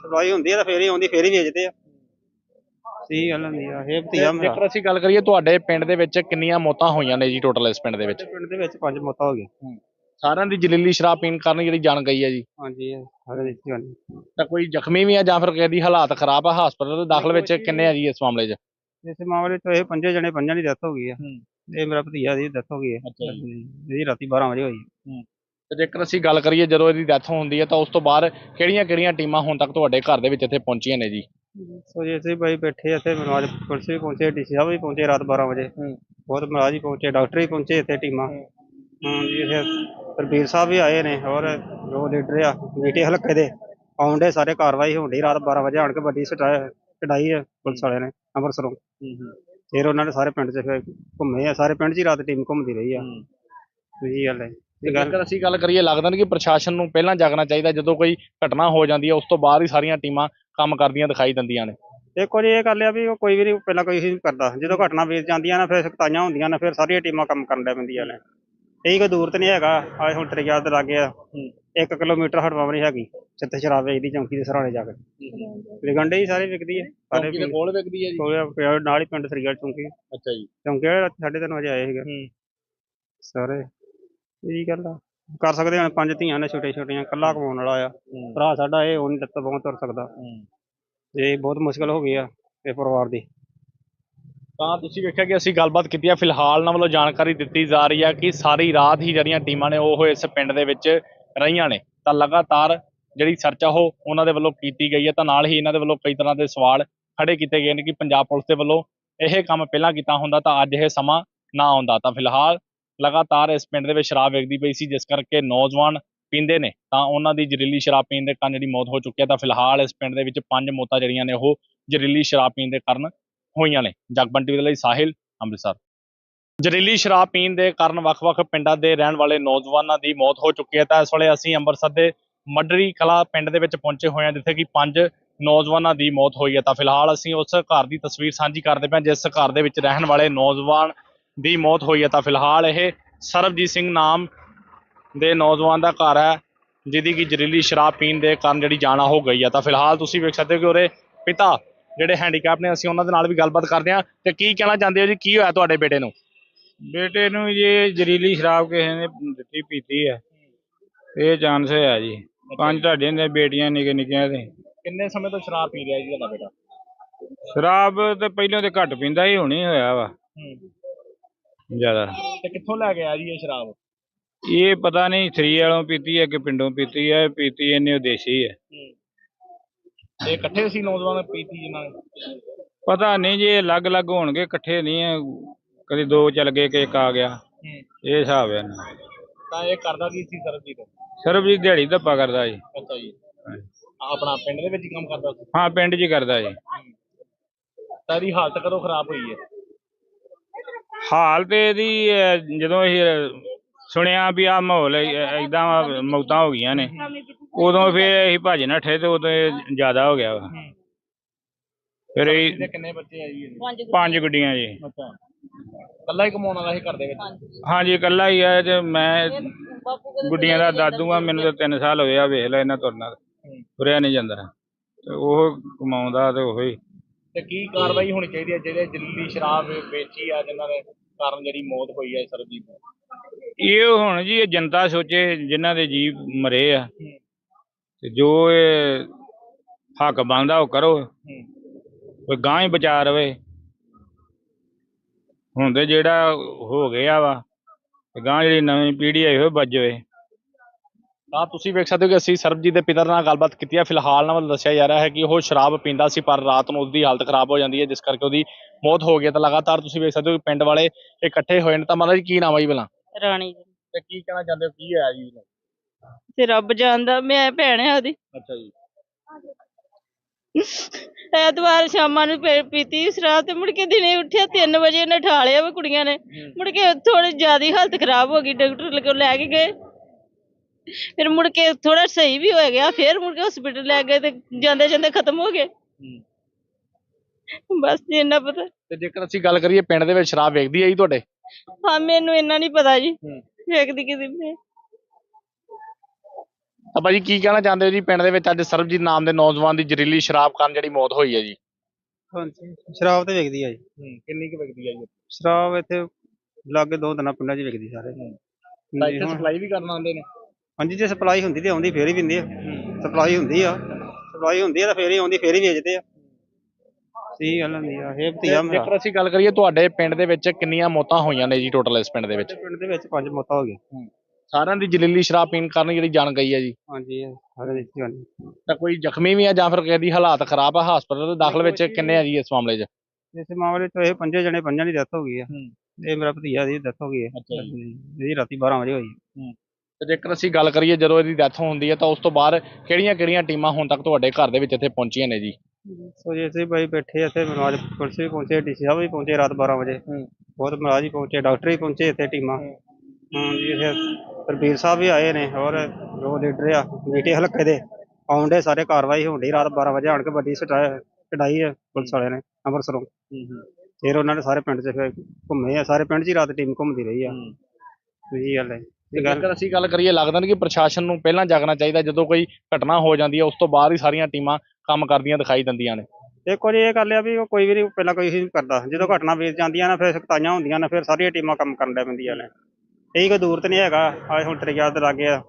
ਸਪਲਾਈ ਹੁੰਦੀ ਆ ਤਾਂ ਫੇਰ ਹੀ ਆਉਂਦੀ ਫੇਰ ਹੀ ਵੇਚਦੇ ਆ। ਸਹੀ ਗੱਲ ਹੁੰਦੀ ਆ। ਇਹ ਭਤੀਆ ਮੇਰਾ। ਜੇਕਰ ਅਸੀਂ ਗੱਲ ਕਰੀਏ ਤੁਹਾਡੇ ਪਿੰਡ ਦੇ ਵਿੱਚ ਕਿੰਨੀਆਂ ਮੌਤਾਂ ਹੋਈਆਂ ਨੇ ਜੀ ਟੋਟਲ ਇਸ ਪਿੰਡ ਦੇ ਵਿੱਚ? ਪਿੰਡ ਦੇ ਵਿੱਚ ਪੰਜ ਮੌਤਾਂ ਹੋ ਗਈਆਂ। ਸਾਰਿਆਂ ਦੀ ਜ਼ਹਿਰੀਲੀ ਸ਼ਰਾਬ ਪੀਣ ਕਾਰਨ ਜਿਹੜੀ ਜਾਨ ਗਈ ਹੈ ਜੀ। ਹਾਂਜੀ ਇਹ ਸਾਰੇ ਦੇਖੀ ਗੱਲ ਤਾਂ ਕੋਈ ਜ਼ਖਮੀ ਵੀ ਆ ਜਾਂ ਫਿਰ ਕਿਸੇ ਦੀ ਹਾਲਾਤ ਖਰਾਬ ਆ ਹਸਪਤਾਲ ਦੇ ਦਾਖਲ ਵਿੱਚ ਕਿੰਨੇ ਆ ਜੀ ਇਸ ਮਾਮਲੇ 'ਚ? ਇਸ ਮਾਮਲੇ 'ਚ ਇਹ ਪੰਜੇ ਜਣੇ ਪੰਜਾਂ ਦੀ ਡੈਥ ਹੋ ਗਈ ਆ। ਇਹ ਮੇਰਾ ਭਤੀਆ ਦੀ ਡੈਥ ਹੋ ਗਈ ਹੈ ਅੱਛਾ ਇਹਦੀ ਰਾਤੀ 12 ਵਜੇ ਹੋਈ ਤੇ ਜੇਕਰ ਅਸੀਂ ਗੱਲ ਕਰੀਏ ਜਦੋਂ ਇਹਦੀ ਡੈਥ ਹੁੰਦੀ ਹੈ ਤਾਂ ਉਸ ਤੋਂ ਬਾਅਦ ਕਿਹੜੀਆਂ-ਕਿਹੜੀਆਂ ਟੀਮਾਂ ਹੁਣ ਤੱਕ ਤੁਹਾਡੇ ਘਰ ਦੇ ਵਿੱਚ ਇੱਥੇ ਪਹੁੰਚੀਆਂ ਨੇ ਜੀ? ਸੋ ਜੇ ਅਸੀਂ ਭਾਈ ਬੈਠੇ ਇੱਥੇ ਮਨਵਾਜ ਪੁਲਿਸ ਵੀ ਪਹੁੰਚੇ ਡੀਸੀ ਸਾਹਿਬ ਵੀ ਪਹੁੰਚੇ ਰਾਤ 12 ਵਜੇ। ਬਹੁਤ ਮਹਾਰਾਜ ਵੀ ਪਹੁੰਚੇ ਡਾਕਟਰ ਵੀ ਪਹੁੰਚੇ ਇੱਥੇ ਟੀਮਾਂ। ਹਾਂ। ਜੀ ਇੱਥੇ ਸਰਬੀਰ ਸਾਹਿਬ ਵੀ ਆਏ ਨੇ ਔਰ ਜੋ ਲੀਡਰ ਆ ਮੀਟੇ ਹਲਕੇ ਦੇ ਆਉਂਦੇ ਸਾਰੇ ਕਾਰਵਾਈ ਹੁੰਦੀ ਰਾਤ 12 ਵਜੇ ਆਣ ਕੇ ਵੱਡੀ ਕਢਾਈ ਹੈ ਪੁਲਿਸ ਵਾਲਿਆਂ ਨੇ ਅੰਮ੍ਰਿਤਸਰੋਂ। ਫਿਰ ਉਹਨਾਂ ਨੇ ਸਾਰੇ ਪਿੰਡ 'ਚ ਘੁੰਮੇ ਆ ਸਾਰੇ ਪਿੰਡ 'ਚ ਹੀ ਰਾਤ ਟੀਮ ਘੁੰਮਦੀ ਰਹੀ ਆ। ਸਹੀ ਗੱਲ ਹੈ। ਜੇਕਰ ਅਸੀਂ ਗੱਲ ਕਰੀਏ ਲੱਗਦਾ ਨਹੀਂ ਕਿ ਪ੍ਰਸ਼ਾਸਨ ਨੂੰ ਪਹਿਲਾਂ ਜਾਗਣਾ ਚਾਹੀਦਾ ਜਦੋਂ ਕੋਈ ਘਟਨਾ ਹੋ ਜਾਂਦੀ ਹੈ ਉਸ ਤੋਂ ਬਾਅਦ ਹੀ ਸਾਰੀਆਂ ਟੀਮਾਂ ਕੰਮ ਕਰਦੀਆਂ ਦਿਖਾਈ ਦਿੰਦੀਆਂ ਨੇ। ਦੇਖੋ ਜੀ ਇਹ ਗੱਲ ਆ ਵੀ ਕੋਈ ਵੀ ਨਹੀਂ ਪਹਿਲਾਂ ਕੋਈ ਨਹੀਂ ਕਰਦਾ। ਜਦੋਂ ਘਟਨਾ ਵੇਚ ਜਾਂਦੀਆਂ ਨੇ ਫਿਰ ਸਖਤਾਈਆਂ ਹੁੰਦੀਆਂ ਨੇ ਫਿਰ ਸਾਰੀਆਂ ਟੀਮਾਂ ਕੰਮ ਕਰਨ ਲੱਗ ਪੈਂਦੀਆਂ ਨੇ। ਇਹ ਕੋਈ ਦੂਰ ਤੇ ਨਹੀਂ ਹੈਗਾ। ਆ ਹੁਣ ਤੇਰੇ ਯਾਦ ਲੱਗੇ ਆ। ਇੱਕ ਕਿਲੋਮੀਟਰ ਹਟਵਾ ਨਹੀਂ ਹੈਗੀ। ਜਿੱਥੇ ਸ਼ਰਾਬ ਵੇਚਦੀ ਚੌਂਕੀ ਦੇ ਸਰਾਣੇ ਜਾ ਕੇ। ਵਿਗੰਡੇ ਹੀ ਸਾਰੇ ਵਿਕਦੀ ਹੈ ਸਾਰੇ ਦੇ ਕੋਲ ਵਿਕਦੀ ਹੈ ਜੀ। ਕੋਲ ਨਾਲ ਹੀ ਪਿੰਡ ਸਰੀਗਲ ਚੌਂਕੀ। ਅੱਛਾ ਜੀ। ਚੌਂਕੀ ਵਾਲੇ ਰਾਤੀ ਸਾਢੇ ਤਿੰਨ ਵਜੇ ਆਏ ਸੀਗੇ। ਸਾਰੇ ਇਹੀ ਗੱਲ ਆ। ਕਰ ਸਕਦੇ ਹਾਂ ਪੰਜ ਧੀਆਂ ਨੇ ਛੋਟੇ ਛੋਟੀਆਂ ਕੱਲਾ ਕਮਾਉਣ ਵਾਲਾ ਆ। ਭਰਾ ਸਾਡਾ ਇਹ ਉਹ ਨਹੀਂ ਲੱਤ ਬਹੁਤ ਤੁਰ ਸਕਦਾ। ਇਹ ਬਹੁਤ ਮੁਸ਼ਕਲ ਹੋ ਗਈ ਆ ਇਹ ਪਰਿਵਾਰ ਦੀ। ਤਾਂ ਤੁਸੀਂ ਵੇਖਿਆ ਕਿ ਅਸੀਂ ਗੱਲਬਾਤ ਕੀਤੀ ਹੈ ਫਿਲਹਾਲ ਨਾਲ ਵੱਲੋਂ ਜਾਣਕਾਰੀ ਦਿੱਤੀ ਜਾ ਰਹੀ ਹੈ ਕਿ ਸਾਰੀ ਰਾਤ ਹੀ ਜਿਹੜੀਆਂ ਟੀਮਾਂ ਨੇ ਉਹ ਇਸ ਪਿੰਡ ਦੇ ਵਿੱਚ ਰਹੀਆਂ ਨੇ। ਤਾਂ ਲਗਾਤਾਰ ਜਿਹੜੀ ਸਰਚ ਆ ਉਹ ਉਹਨਾਂ ਦੇ ਵੱਲੋਂ ਕੀਤੀ ਗਈ ਹੈ ਤਾਂ ਨਾਲ ਹੀ ਇਹਨਾਂ ਦੇ ਵੱਲੋਂ ਕਈ ਤਰ੍ਹਾਂ ਦੇ ਸਵਾਲ ਖੜੇ ਕੀਤੇ ਗਏ ਨੇ ਕਿ ਪੰਜਾਬ ਪੁਲਿਸ ਦੇ ਵੱਲੋਂ ਇਹ ਕੰਮ ਪਹਿਲਾਂ ਕੀਤਾ ਹੁੰਦਾ ਤਾਂ ਅੱਜ ਇਹ ਸਮਾਂ ਨਾ ਆਉਂਦਾ। ਤਾਂ ਫਿਲਹਾਲ ਲਗਾਤਾਰ ਇਸ ਪਿੰਡ ਦੇ ਵਿੱਚ ਸ਼ਰਾਬ ਵੇਚਦੀ ਪਈ ਸੀ, ਜਿਸ ਕਰਕੇ ਨੌਜਵਾਨ ਪੀਂਦੇ ਨੇ, ਤਾਂ ਉਹਨਾਂ ਦੀ ਜ਼ਹਿਰੀਲੀ ਸ਼ਰਾਬ ਪੀਣ ਦੇ ਕਾਰਨ ਜਿਹੜੀ ਮੌਤ ਹੋ ਚੁੱਕੀ ਹੈ, ਤਾਂ ਫਿਲਹਾਲ ਇਸ ਪਿੰਡ ਦੇ ਵਿੱਚ ਪੰਜ ਮੌਤਾਂ ਜਿਹੜੀਆਂ ਨੇ, ਉਹ ਜ਼ਹਿਰੀਲੀ ਸ਼ਰਾਬ ਪੀਣ ਦੇ ਕਾਰਨ ਹੋਈਆਂ ਨੇ। ਜਗਬੰਦ ਟੀਵੀ ਦੇ ਲਈ ਸਾਹਿਲ ਅੰਮ੍ਰਿਤਸਰ। ਜ਼ਹਿਰੀਲੀ ਸ਼ਰਾਬ ਪੀਣ ਦੇ ਕਾਰਨ ਵੱਖ-ਵੱਖ ਪਿੰਡਾਂ ਦੇ ਰਹਿਣ ਵਾਲੇ ਨੌਜਵਾਨਾਂ ਦੀ ਮੌਤ ਹੋ ਚੁੱਕੀ ਹੈ, ਤਾਂ ਇਸ ਵੇਲੇ ਅਸੀਂ ਅੰਮ੍ਰਿਤਸਰ ਦੇ ਮੱਡਰੀ ਕਲਾ ਪਿੰਡ ਦੇ ਵਿੱਚ ਪਹੁੰਚੇ ਹੋਏ ਹਾਂ, ਜਿੱਥੇ ਕਿ ਪੰਜ ਨੌਜਵਾਨਾਂ ਦੀ ਮੌਤ ਹੋਈ ਹੈ। ਤਾਂ ਫਿਲਹਾਲ ਅਸੀਂ ਉਸ ਘਰ ਦੀ ਤਸਵੀਰ ਸਾਂਝੀ ਕਰਦੇ ਪਏ ਹਾਂ, ਜਿਸ ਘਰ ਦੇ ਵਿੱਚ ਰਹਿਣ ਵਾਲੇ ਨੌਜਵਾਨ ਦੀ ਮੌਤ ਹੋਈ ਹੈ ਤਾਂ ਫਿਲਹਾਲ ਇਹ ਸਰਬਜੀਤ ਸਿੰਘ ਨਾਮ ਦੇ ਨੌਜਵਾਨ ਦਾ ਘਰ ਹੈ ਜਿਹਦੀ ਕਿ ਜ਼ਹਿਰੀਲੀ ਸ਼ਰਾਬ ਪੀਣ ਦੇ ਕਾਰਨ ਜਿਹੜੀ ਜਾਣਾ ਹੋ ਗਈ ਹੈ ਤਾਂ ਫਿਲਹਾਲ ਤੁਸੀਂ ਵੇਖ ਸਕਦੇ ਹੋ ਕਿ ਉਹਦੇ ਪਿਤਾ ਜਿਹੜੇ ਹੈਂਡੀਕੈਪ ਨੇ ਅਸੀਂ ਉਹਨਾਂ ਦੇ ਨਾਲ ਵੀ ਗੱਲਬਾਤ ਕਰਦੇ ਹਾਂ। ਤੇ ਕੀ ਕਹਿਣਾ ਚਾਹੁੰਦੇ ਹੋ ਜੀ? ਕੀ ਹੋਇਆ ਤੁਹਾਡੇ ਬੇਟੇ ਨੂੰ? ਬੇਟੇ ਨੂੰ ਇਹ ਜ਼ਹਿਰੀਲੀ ਸ਼ਰਾਬ ਕਿਸੇ ਨੇ ਦਿੱਤੀ ਪੀਤੀ ਹੈ। ਇਹ ਚਾਂਸ ਹੋਇਆ ਜੀ। ਪੰਜ ਤੁਹਾਡੇ ਨੇ ਬੇਟੀਆਂ ਨਿੱਕੇ ਨਿੱਕੀਆਂ ਦੇ। ਕਿੰਨੇ ਸਮੇਂ ਤੋਂ ਸ਼ਰਾਬ ਪੀ ਰਿਹਾ ਜੀ ਤੁਹਾਡਾ ਬੇਟਾ? ਸ਼ਰਾਬ ਤੇ ਪਹਿਲਾਂ ਤੇ ਘੱਟ ਪੀਂਦਾ ਸੀ ਹੁਣੇ ਹੋਇਆ ਵਾ। ਜ਼ਿਆਦਾ। ਤੇ ਕਿੱਥੋਂ ਲੈ ਕੇ ਆਇਆ ਜੀ ਇਹ ਸ਼ਰਾਬ? ਇਹ ਪਤਾ ਨਹੀਂ ਥਰੀ ਵਾਲੋਂ ਪੀਤੀ ਹੈ ਕਿ ਪਿੰਡੋਂ ਪੀਤੀ ਹੈ? ਪੀਤੀ ਇਹਨੇ ਉਹ ਦੇਸੀ ਹੈ। ਇਹ ਇਕੱਠੇ ਸੀ ਨੌਜਵਾਨ ਪੀਤੀ ਜਿਨ੍ਹਾਂ ਨੇ? ਪਤਾ ਨਹੀਂ ਜੀ ਇਹ ਅਲੱਗ-ਅਲੱਗ ਹੋਣਗੇ ਇਕੱਠੇ ਨਹੀਂ ਹੈ। ਕਦੇ ਦੋ ਚੱਲ ਗਏ ਕਿ ਇੱਕ ਆ ਗਿਆ। ਇਹ ਹਿਸਾਬ ਹੈ। ਦਾ। ਤਾਂ ਇਹ ਕਰਦਾ ਕੀ ਸੀ ਸਰਬਜੀਤ? ਸਰਬਜੀਤ ਦਿਹਾੜੀ ਧੱਪਾ ਕਰਦਾ ਜੀ। ਅੱਛਾ ਜੀ। ਆਪਣਾ ਪਿੰਡ ਦੇ ਵਿੱਚ ਹੀ ਕੰਮ ਕਰਦਾ ਸੀ? ਹਾਂ ਪਿੰਡ 'ਚ ਹੀ ਕਰਦਾ ਜੀ। ਤਾਂ ਇਹਦੀ ਹਾਲਤ ਕਦੋਂ ਖਰਾਬ ਹੋਈ ਹੈ? ਹਾਲ ਤੇ ਇਹਦੀ ਅਹ, ਜਦੋਂ ਇਹ ਸੁਣਿਆ ਵੀ ਆ ਮਾਹੌਲ ਐਦਾਂ ਮੌਤਾਂ ਹੋ ਗਈਆਂ ਨੇ ਉਦੋਂ ਫਿਰ ਅਸੀਂ ਭੱਜ ਨੱਠੇ ਤੇ ਉਦੋਂ ਇਹ ਜ਼ਿਆਦਾ ਹੋ ਗਿਆ ਵਾ। ਫਿਰ ਇਹ ਕਿੰਨੇ ਬੱਚੇ ਆ ਜੀ? ਇਹਦੇ? ਪੰਜ ਪੰਜ ਗੁੱਡੀਆਂ ਜੀ। ਅੱਛਾ। ਕੱਲਾ ਹੀ ਕਮਾਉਣ ਵਾਲਾ ਸੀ ਘਰ ਦੇ ਵਿੱਚ? ਹਾਂਜੀ। ਇਕੱਲਾ ਹੀ ਆ ਤੇ ਮੈਂ ਗੁੱਡੀਆਂ ਦਾ ਦਾਦੂ ਆ ਮੈਨੂੰ ਤਾਂ 3 ਸਾਲ ਹੋਏ ਆ ਵੇਖ ਲੈ ਇਹਨਾਂ ਤੁਰਨਾ। ਤੁਰਿਆ ਨਹੀਂ ਜਾਂਦਾ। ਤੇ ਉਹ ਕਮਾਉਂਦਾ ਤੇ ਉਹੀ ਤੇ ਕੀ ਕਾਰਵਾਈ ਹੋਣੀ ਚਾਹੀਦੀ ਹੈ? ਜਿਹੜੇ ਦਿੱਲੀ ਸ਼ਰਾਬ ਵੇਚੀ ਆ ਜਿਨ੍ਹਾਂ ਦੇ ਕਾਰਨ ਜਿਹੜੀ ਮੌਤ ਹੋਈ ਹੈ ਸਰਬਜੀਤ ਦੀ ਇਹ ਹੁਣ ਜੀ ਇਹ ਜਨਤਾ ਸੋਚੇ ਜਿਨ੍ਹਾਂ ਦੇ ਜੀਵ ਮਰੇ ਆ। ਤੇ ਜੋ ਇਹ ਹੱਕ ਬਣਦਾ ਉਹ ਕਰੋ। ਕੋਈ ਗਾਂ ਹੀ ਬਚਾ ਰਵੇ। ਹੁਣ ਤੇ ਜਿਹੜਾ ਹੋ ਗਿਆ ਵਾ ਗਾਂ ਜਿਹੜੀ ਨਵੀਂ ਪੀੜ੍ਹੀ ਆਈ ਹੋਏ ਬਚ ਜਾਵੇ। ਤਾਂ ਤੁਸੀਂ ਵੇਖ ਸਕਦੇ ਹੋ ਕਿ ਅਸੀਂ ਸਰਬਜੀਤ ਦੇ ਪਿਤਾ ਨਾਲ ਗੱਲਬਾਤ ਕੀਤੀ ਹੈ। ਫਿਲਹਾਲ ਨਾਲ ਦੱਸਿਆ ਜਾ ਰਿਹਾ ਹੈ ਕਿ ਉਹ ਸ਼ਰਾਬ ਪੀਂਦਾ ਸੀ ਪਰ ਰਾਤ ਨੂੰ ਉਹਦੀ ਹਾਲਤ ਖਰਾਬ ਹੋ ਜਾਂਦੀ ਹੈ ਜਿਸ ਕਰਕੇ ਉਹਦੀ ਮੌਤ ਹੋ ਗਈ ਹੈ। ਤਾਂ ਲਗਾਤਾਰ ਤੁਸੀਂ ਵੇਖ ਸਕਦੇ ਹੋ ਕਿ ਪਿੰਡ ਵਾਲੇ ਇਕੱਠੇ ਹੋਏ ਨੇ। ਤਾਂ ਮਤਲਬ ਜੀ ਕੀ ਨਾਮ ਹੈ ਜੀ ਭਲਾ ਰਾਣੀ ਜੀ। ਤੇ ਕੀ ਕਹਿਣਾ ਚਾਹੁੰਦੇ ਹੋ? ਕੀ ਹੋਇਆ ਜੀ? ਤੇ ਰੱਬ ਜਾਣਦਾ ਮੈਂ ਭੈਣ ਆ ਉਹਦੀ। ਅੱਛਾ ਜੀ। ਐਤਵਾਰ ਸ਼ਾਮਾਂ ਨੂੰ ਪੀ- ਪੀਤੀ ਸ਼ਰਾਬ ਤੇ ਮੁੜ ਕੇ ਦਿਨੇ ਉੱਠਿਆ 3 ਵਜੇ ਉਹਨੇ ਠਾ ਲਿਆ ਵਾ ਕੁੜੀਆਂ ਨੇ। ਮੁੜ ਕੇ ਥੋੜੀ ਜ਼ਿਆਦੀ ਹਾਲਤ ਖਰਾਬ ਹੋ ਗਈ। ਡਾਕਟਰ ਕੋਲ ਲੈ ਕੇ ਗਏ। ਫਿਰ ਮੁੜ ਕੇ ਥੋੜਾ ਸਹੀ ਵੀ ਹੋ ਗਿਆ ਫਿਰ ਮੁੜ ਕੇ ਹਸਪੀਟਲ ਲੈ ਗਏ ਤੇ ਜਾਂਦੇ ਜਾਂਦੇ ਖਤਮ ਹੋ ਗਏ। ਬਸ ਜੀ ਇੰਨਾ ਪਤਾ। ਤੇ ਜੇਕਰ ਅਸੀਂ ਗੱਲ ਕਰੀਏ ਪਿੰਡ ਦੇ ਵਿੱਚ ਸ਼ਰਾਬ ਵੇਚਦੀ ਹੈ ਜੀ ਤੁਹਾਡੇ? ਹਾਂ ਮੈਨੂੰ ਇੰਨਾ ਨਹੀਂ ਪਤਾ ਜੀ। ਹੂੰ। ਵੇਖਦੀ ਕਿਸੇ ਨੇ ਤਾਂ ਭਾਜੀ ਕੀ ਕਹਿਣਾ ਚਾਹੁੰਦੇ ਹੋ ਜੀ ਪਿੰਡ ਦੇ ਵਿੱਚ ਅੱਜ ਸਰਬਜੀਤ ਨਾਮ ਦੇ ਨੌਜਵਾਨ ਦੀ ਜ਼ਹਿਰੀਲੀ ਸ਼ਰਾਬ ਕਾਰਨ ਜਿਹੜੀ ਮੌਤ ਹੋਈ ਹੈ ਜੀ? ਹਾਂਜੀ ਸ਼ਰਾਬ ਤੇ ਵਿਕਦੀ ਆ ਜੀ। ਕਿੰਨੀ ਕੁ ਵਿਕਦੀ ਹੈ ਜੀ? ਸ਼ਰਾਬ ਇੱਥੇ ਲਾਗੇ ਦੋ ਦਿਨਾਂ ਪਿੰਡਾਂ 'ਚ ਵਿਕਦੀ ਸਾਰੇ। ਤਾਂ ਇੱਥੇ ਸਪਲਾਈ ਵੀ ਕਰਨ ਆਉਂਦੇ ਨੇ? ਹਾਂਜੀ ਜੇ ਸਪਲਾਈ ਹੁੰਦੀ ਤੇ ਆਉਂਦੀ ਫੇਰ ਹੀ ਪਿੰਦੇ ਆ। ਸਪਲਾਈ ਹੁੰਦੀ ਆ। ਸਪਲਾਈ ਹੁੰਦੀ ਆ ਤਾਂ ਫੇਰ ਹੀ ਆਉਂਦੀ ਫੇਰ ਹੀ ਵੇਚਦੇ ਆ। ਸਹੀ ਗੱਲ ਹੁੰਦੀ ਆ। ਇਹ ਭਤੀਆ ਮੇਰਾ। ਜੇਕਰ ਅਸੀਂ ਗੱਲ ਕਰੀਏ ਤੁਹਾਡੇ ਪਿੰਡ ਦੇ ਵਿੱਚ ਕਿੰਨੀਆਂ ਮੌਤਾਂ ਹੋਈਆਂ ਨੇ ਜੀ ਟੋਟਲ ਇਸ ਪਿੰਡ ਦੇ ਵਿੱਚ? ਪਿੰਡ ਦੇ ਵਿੱਚ ਪੰਜ ਮੌਤਾਂ ਹੋ ਗਈਆਂ। ਸਾਰਿਆਂ ਦੀ ਜ਼ਹਿਰੀਲੀ ਸ਼ਰਾਬ ਪੀਣ ਕਾਰਨ ਜਿਹੜੀ ਜਾਨ ਗਈ ਹੈ ਜੀ। ਹਾਂਜੀ ਸਾਰੇ ਦੇਖੀ ਗੱਲ ਤਾਂ ਕੋਈ ਜ਼ਖਮੀ ਵੀ ਆ ਜਾਂ ਫਿਰ ਕਿਸੇ ਦੀ ਹਾਲਾਤ ਖਰਾਬ ਆ ਹਸਪਤਾਲ ਦੇ ਦਾਖਲ ਵਿੱਚ ਕਿੰਨੇ ਆ ਜੀ ਇਸ ਮਾਮਲੇ 'ਚ? ਇਸ ਮਾਮਲੇ 'ਚ ਇਹ ਪੰਜੇ ਜਣੇ ਪੰਜਾਂ ਦੀ ਡੈਥ ਹੋ ਗਈ ਆ। ਇਹ ਮੇਰਾ ਭਤੀਆ ਦੀ ਡੈਥ ਹੋ ਗਈ ਹੈ ਅੱਛਾ ਇਹਦੀ ਰਾਤੀ 12 ਵਜੇ ਹੋਈ ਤੇ ਜੇਕਰ ਅਸੀਂ ਗੱਲ ਕਰੀਏ ਜਦੋਂ ਇਹਦੀ ਡੈਥ ਹੁੰਦੀ ਹੈ ਤਾਂ ਉਸ ਤੋਂ ਬਾਅਦ ਕਿਹੜੀਆਂ ਕਿਹੜੀਆਂ ਟੀਮਾਂ ਹੁਣ ਤੱਕ ਤੁਹਾਡੇ ਘਰ ਦੇ ਵਿੱਚ ਇੱਥੇ ਪਹੁੰਚੀਆਂ ਨੇ ਜੀ? ਸੋ ਜੇ ਅਸੀਂ ਭਾਈ ਬੈਠੇ ਇੱਥੇ ਮਨਵਾਜ ਪੁਲਿਸ ਵੀ ਪਹੁੰਚੇ ਡੀਸੀ ਸਾਹਿਬ ਵੀ ਪਹੁੰਚੇ ਰਾਤ 12 ਵਜੇ। ਬਹੁਤ ਮਹਾਰਾਜ ਵੀ ਪਹੁੰਚੇ ਡਾਕਟਰ ਵੀ ਪਹੁੰਚੇ ਇੱਥੇ ਟੀਮਾਂ। ਹਾਂ। ਜੀ ਇੱਥੇ ਸਰਬੀਰ ਸਾਹਿਬ ਵੀ ਆਏ ਨੇ ਔਰ ਜੋ ਲੀਡਰ ਆ ਮੀਟੇ ਹਲਕੇ ਦੇ ਆਉਂਦੇ ਸਾਰੇ ਕਾਰਵਾਈ ਹੁੰਦੀ ਰਾਤ 12 ਵਜੇ ਆਣ ਕੇ ਵੱਡੀ ਕਢਾਈ ਹੈ ਪੁਲਿਸ ਵਾਲਿਆਂ ਨੇ ਅੰਮ੍ਰਿਤਸਰੋਂ। ਫਿਰ ਉਹਨਾਂ ਨੇ ਸਾਰੇ ਪਿੰਡ 'ਚ ਘੁੰਮੇ ਆ ਸਾਰੇ ਪਿੰਡ 'ਚ ਹੀ ਰਾਤ ਟੀਮ ਘੁੰਮਦੀ ਰਹੀ ਆ। ਸਹੀ ਗੱਲ ਹੈ। ਇਹ ਜੇਕਰ ਅਸੀਂ ਗੱਲ ਕਰੀਏ ਲੱਗਦਾ ਨਹੀਂ ਕਿ ਪ੍ਰਸ਼ਾਸਨ ਨੂੰ ਪਹਿਲਾਂ ਜਾਗਣਾ ਚਾਹੀਦਾ ਜਦੋਂ ਕੋਈ ਘਟਨਾ ਹੋ ਜਾਂਦੀ ਹੈ ਉਸ ਤੋਂ ਬਾਅਦ ਹੀ ਸਾਰੀਆਂ ਟੀਮਾਂ ਕੰਮ ਕਰਦੀਆਂ ਦਿਖਾਈ ਦਿੰਦੀਆਂ ਨੇ। ਦੇਖੋ ਜੀ ਇਹ ਗੱਲ ਆ ਵੀ ਕੋਈ ਵੀ ਨਹੀਂ ਪਹਿਲਾਂ ਕੋਈ ਨਹੀਂ ਕਰਦਾ। ਜਦੋਂ ਘਟਨਾ ਵੇਚ ਜਾਂਦੀਆਂ ਨੇ ਫਿਰ ਸਖਤਾਈਆਂ ਹੁੰਦੀਆਂ ਨੇ ਫਿਰ ਸਾਰੀਆਂ ਟੀਮਾਂ ਕੰਮ ਕਰਨ ਲੱਗ ਪੈਂਦੀਆਂ ਨੇ। ਇਹ ਕੋਈ ਦੂਰ ਤੇ ਨਹੀਂ ਹੈਗਾ। ਆ ਹੁਣ ਤੇਰੇ ਯਾਦ ਲੱਗੇ ਆ।